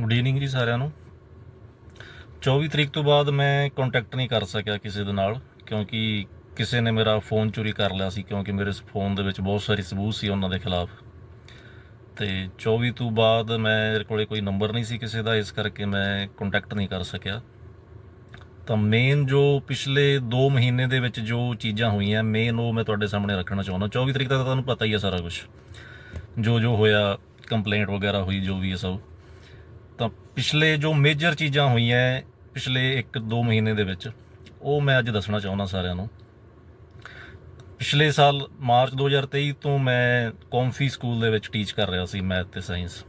Good evening ਜੀ ਸਾਰਿਆਂ ਨੂੰ। 24 ਤਰੀਕ ਤੋਂ ਬਾਅਦ ਮੈਂ ਕੰਟੈਕਟ ਨਹੀਂ ਕਰ ਸਕਿਆ ਕਿਸੇ ਦੇ ਨਾਲ, ਕਿਉਂਕਿ ਕਿਸੇ ਨੇ ਮੇਰਾ ਫੋਨ ਚੋਰੀ ਕਰ ਲਿਆ ਸੀ, ਕਿਉਂਕਿ ਮੇਰੇ ਫੋਨ ਦੇ ਵਿੱਚ ਬਹੁਤ ਸਾਰੇ ਸਬੂਤ ਸੀ ਉਹਨਾਂ ਦੇ ਖਿਲਾਫ। ਤੇ 24 ਤੋਂ ਬਾਅਦ ਮੇਰੇ ਕੋਲੇ ਕੋਈ ਨੰਬਰ ਨਹੀਂ ਸੀ ਕਿਸੇ ਦਾ, ਇਸ ਕਰਕੇ ਮੈਂ ਕੰਟੈਕਟ ਨਹੀਂ ਕਰ ਸਕਿਆ। ਤਾਂ ਮੇਨ ਜੋ ਪਿਛਲੇ 2 ਮਹੀਨੇ ਦੇ ਵਿੱਚ ਜੋ ਚੀਜ਼ਾਂ ਹੋਈਆਂ ਮੇਨ ਉਹ ਮੈਂ ਤੁਹਾਡੇ ਸਾਹਮਣੇ ਰੱਖਣਾ ਚਾਹੁੰਦਾ। 24 ਤਰੀਕ ਤੱਕ ਤਾਂ ਤੁਹਾਨੂੰ ਪਤਾ ਹੀ ਹੈ ਸਾਰਾ ਕੁਝ ਜੋ ਜੋ ਹੋਇਆ ਕੰਪਲੇਂਟ ਵਗੈਰਾ ਹੋਈ, ਜੋ ਵੀ ਹੈ ਸਭ। ਤਾਂ ਪਿਛਲੇ ਜੋ ਮੇਜਰ ਚੀਜ਼ਾਂ ਹੋਈਆਂ ਪਿਛਲੇ 1-2 ਮਹੀਨੇ ਦੇ ਵਿੱਚ, ਉਹ ਮੈਂ ਅੱਜ ਦੱਸਣਾ ਚਾਹੁੰਦਾ ਸਾਰਿਆਂ ਨੂੰ। ਪਿਛਲੇ ਸਾਲ ਮਾਰਚ 2023 ਤੋਂ ਮੈਂ ਕੌਮਫੀ ਸਕੂਲ ਦੇ ਵਿੱਚ ਟੀਚ ਕਰ ਰਿਹਾ ਸੀ ਮੈਥ ਤੇ ਸਾਇੰਸ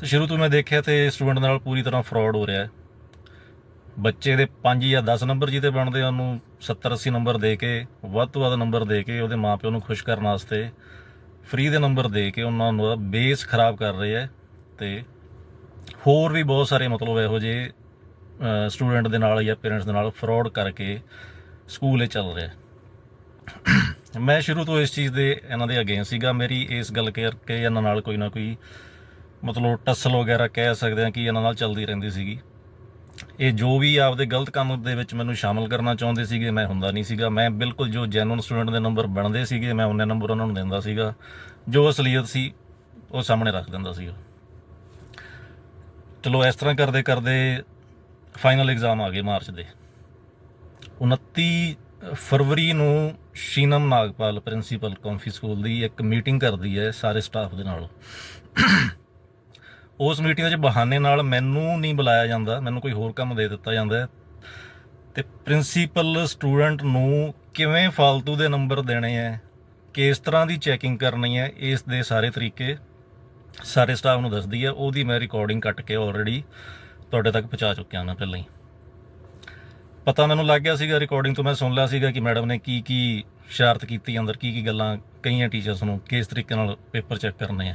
ਤੇ ਸ਼ੁਰੂ ਤੋਂ ਮੈਂ ਦੇਖਿਆ ਤੇ ਸਟੂਡੈਂਟ ਨਾਲ ਪੂਰੀ ਤਰ੍ਹਾਂ ਫਰਾਡ ਹੋ ਰਿਹਾ ਹੈ ਬੱਚੇ ਦੇ 5 ਜਾਂ 10 ਨੰਬਰ ਜਿਹਦੇ ਬਣਦੇ ਆ, ਉਹਨੂੰ 70 80 ਨੰਬਰ ਦੇ ਕੇ, ਵੱਧ ਤੋਂ ਵੱਧ ਨੰਬਰ ਦੇ ਕੇ ਉਹਦੇ ਮਾਪਿਆਂ ਨੂੰ ਖੁਸ਼ ਕਰਨ ਵਾਸਤੇ ਫ੍ਰੀ ਦੇ ਨੰਬਰ ਦੇ ਕੇ ਉਹਨਾਂ ਨੂੰ ਬੇਸ ਖਰਾਬ ਕਰ ਰਹੇ ਹੈ ਤੇ ਹੋਰ ਵੀ ਬਹੁਤ ਸਾਰੇ ਮਤਲਬ ਇਹੋ ਜਿਹੇ ਸਟੂਡੈਂਟ ਦੇ ਨਾਲ ਜਾਂ ਪੇਰੈਂਟਸ ਦੇ ਨਾਲ ਫਰਾਡ ਕਰਕੇ ਸਕੂਲ ਇਹ ਚੱਲ ਰਿਹਾ ਮੈਂ ਸ਼ੁਰੂ ਤੋਂ ਇਸ ਚੀਜ਼ ਦੇ ਇਹਨਾਂ ਦੇ ਅਗੇਂਸਟ ਸੀਗਾ। ਮੇਰੀ ਇਸ ਗੱਲ ਕਰਕੇ ਇਹਨਾਂ ਨਾਲ ਕੋਈ ਨਾ ਕੋਈ ਮਤਲਬ ਟਸਲ ਵਗੈਰਾ ਕਹਿ ਸਕਦੇ ਆ ਕਿ ਇਹਨਾਂ ਨਾਲ ਚੱਲਦੀ ਰਹਿੰਦੀ ਸੀਗੀ। ਇਹ ਜੋ ਵੀ ਆਪਦੇ ਗਲਤ ਕੰਮ ਦੇ ਵਿੱਚ ਮੈਨੂੰ ਸ਼ਾਮਲ ਕਰਨਾ ਚਾਹੁੰਦੇ ਸੀਗੇ, ਮੈਂ ਹੁੰਦਾ ਨਹੀਂ ਸੀਗਾ। ਮੈਂ ਬਿਲਕੁਲ ਜੋ ਜੈਨੂਨ ਸਟੂਡੈਂਟ ਦੇ ਨੰਬਰ ਬਣਦੇ ਸੀਗੇ, ਮੈਂ ਉਹਨੇ ਨੰਬਰ ਉਹਨਾਂ ਨੂੰ ਦਿੰਦਾ ਸੀਗਾ। ਜੋ ਅਸਲੀਅਤ ਸੀ, ਉਹ ਸਾਹਮਣੇ ਰੱਖ ਦਿੰਦਾ ਸੀਗਾ। ਚਲੋ, ਇਸ ਤਰ੍ਹਾਂ ਕਰਦੇ ਕਰਦੇ ਫਾਈਨਲ ਐਗਜ਼ਾਮ ਆ ਗਏ ਮਾਰਚ ਦੇ। 29 ਫਰਵਰੀ ਨੂੰ ਸ਼ੀਨਮ ਨਾਗਪਾਲ ਪ੍ਰਿੰਸੀਪਲ ਕੌਂਫੀ ਸਕੂਲ ਦੀ ਇੱਕ ਮੀਟਿੰਗ ਕਰਦੀ ਹੈ ਸਾਰੇ ਸਟਾਫ ਦੇ ਨਾਲ। ਉਸ ਮੀਟਿੰਗ ਵਿੱਚ ਬਹਾਨੇ ਨਾਲ ਮੈਨੂੰ ਨਹੀਂ ਬੁਲਾਇਆ ਜਾਂਦਾ, ਮੈਨੂੰ ਕੋਈ ਹੋਰ ਕੰਮ ਦੇ ਦਿੱਤਾ ਜਾਂਦਾ ਹੈ। ਤੇ ਪ੍ਰਿੰਸੀਪਲ ਸਟੂਡੈਂਟ ਨੂੰ ਕਿਵੇਂ ਫालतू ਦੇ ਨੰਬਰ ਦੇਣੇ ਹੈ, ਕਿਸ ਤਰ੍ਹਾਂ ਦੀ ਚੈਕਿੰਗ ਕਰਨੀ ਹੈ, ਇਸ ਦੇ ਸਾਰੇ ਤਰੀਕੇ ਸਾਰੇ ਸਟਾਫ ਨੂੰ ਦੱਸਦੀ ਹੈ ਉਹਦੀ ਮੈਂ ਰਿਕਾਰਡਿੰਗ ਕੱਟ ਕੇ ਆਲਰੇਡੀ ਤੁਹਾਡੇ ਤੱਕ ਪਹੁੰਚਾ ਚੁੱਕਿਆ ਹਾਂ ਪਹਿਲਾਂ ਹੀ। ਪਤਾ ਮੈਨੂੰ ਲੱਗ ਗਿਆ ਸੀਗਾ ਰਿਕਾਰਡਿੰਗ ਤੋਂ ਮੈਂ ਸੁਣ ਲਿਆ ਸੀਗਾ ਕਿ ਮੈਡਮ ਨੇ ਕੀ ਕੀ ਸ਼ਰਤ ਕੀਤੀ ਅੰਦਰ, ਕੀ ਕੀ ਗੱਲਾਂ ਕਈਆਂ ਟੀਚਰਸ ਨੂੰ, ਕਿਸ ਤਰੀਕੇ ਨਾਲ ਪੇਪਰ ਚੈੱਕ ਕਰਨੇ ਆ।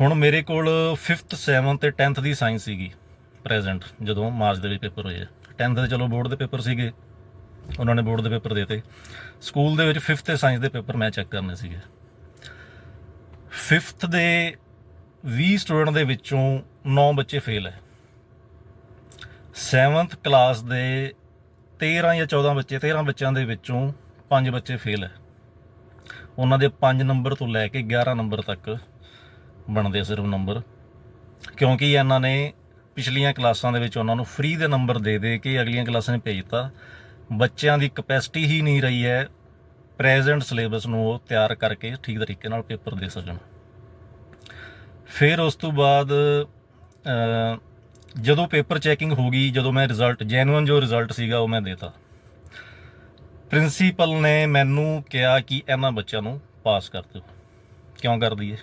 ਹੁਣ ਮੇਰੇ ਕੋਲ 5th 7th ਤੇ 10th ਦੀ ਸਾਇੰਸ ਸੀਗੀ ਪ੍ਰੈਜ਼ੈਂਟ ਜਦੋਂ ਮਾਰਚ ਦੇ ਵਿੱਚ ਪੇਪਰ ਹੋਏ 10th ਦੇ ਚਲੋ ਬੋਰਡ ਦੇ ਪੇਪਰ ਸੀਗੇ, ਉਹਨਾਂ ਨੇ ਬੋਰਡ ਦੇ ਪੇਪਰ ਦਿੱਤੇ। ਸਕੂਲ ਦੇ ਵਿੱਚ 5th ਤੇ ਸਾਇੰਸ ਦੇ ਪੇਪਰ ਮੈਂ ਚੈੱਕ ਕਰਨੇ ਸੀਗੇ। 5th ਦੇ 20 ਸਟੂਡੈਂਟ ਦੇ ਵਿੱਚੋਂ 9 ਬੱਚੇ ਫੇਲ ਹੈ। 7th ਕਲਾਸ ਦੇ 13 ਜਾਂ 14 ਬੱਚੇ 13 ਬੱਚਿਆਂ ਦੇ ਵਿੱਚੋਂ 5 ਬੱਚੇ ਫੇਲ ਹੈ। ਉਹਨਾਂ ਦੇ 5 ਨੰਬਰ ਤੋਂ ਲੈ ਕੇ 11 ਨੰਬਰ ਤੱਕ ਬਣਦੇ ਸਿਰਫ ਨੰਬਰ ਕਿਉਂਕਿ ਇਹਨਾਂ ਨੇ ਪਿਛਲੀਆਂ ਕਲਾਸਾਂ ਦੇ ਵਿੱਚ ਉਹਨਾਂ ਨੂੰ ਫ੍ਰੀ ਦੇ ਨੰਬਰ ਦੇ ਦੇ ਕੇ ਅਗਲੀਆਂ ਕਲਾਸਾਂ 'ਚ ਭੇਜਤਾ ਬੱਚਿਆਂ ਦੀ ਕਪੈਸਿਟੀ ਹੀ ਨਹੀਂ ਰਹੀ ਹੈ। ਪ੍ਰੈਜ਼ੈਂਟ ਸਿਲੇਬਸ ਨੂੰ ਉਹ ਤਿਆਰ ਕਰਕੇ ਠੀਕ ਤਰੀਕੇ ਨਾਲ ਪੇਪਰ ਦੇ ਸਕਣ। ਫਿਰ ਉਸ ਤੋਂ ਬਾਅਦ ਜਦੋਂ ਪੇਪਰ ਚੈਕਿੰਗ ਹੋ ਗਈ, ਜਦੋਂ ਮੈਂ ਰਿਜ਼ਲਟ ਜੈਨੂਇਨ ਜੋ ਰਿਜ਼ਲਟ ਸੀਗਾ ਉਹ ਮੈਂ ਦੇਤਾ। ਪ੍ਰਿੰਸੀਪਲ ਨੇ ਮੈਨੂੰ ਕਿਹਾ ਕਿ ਇਹਨਾਂ ਬੱਚਿਆਂ ਨੂੰ ਪਾਸ ਕਰ ਦਿਓ। ਕਿਉਂ ਕਰ ਦਈਏ?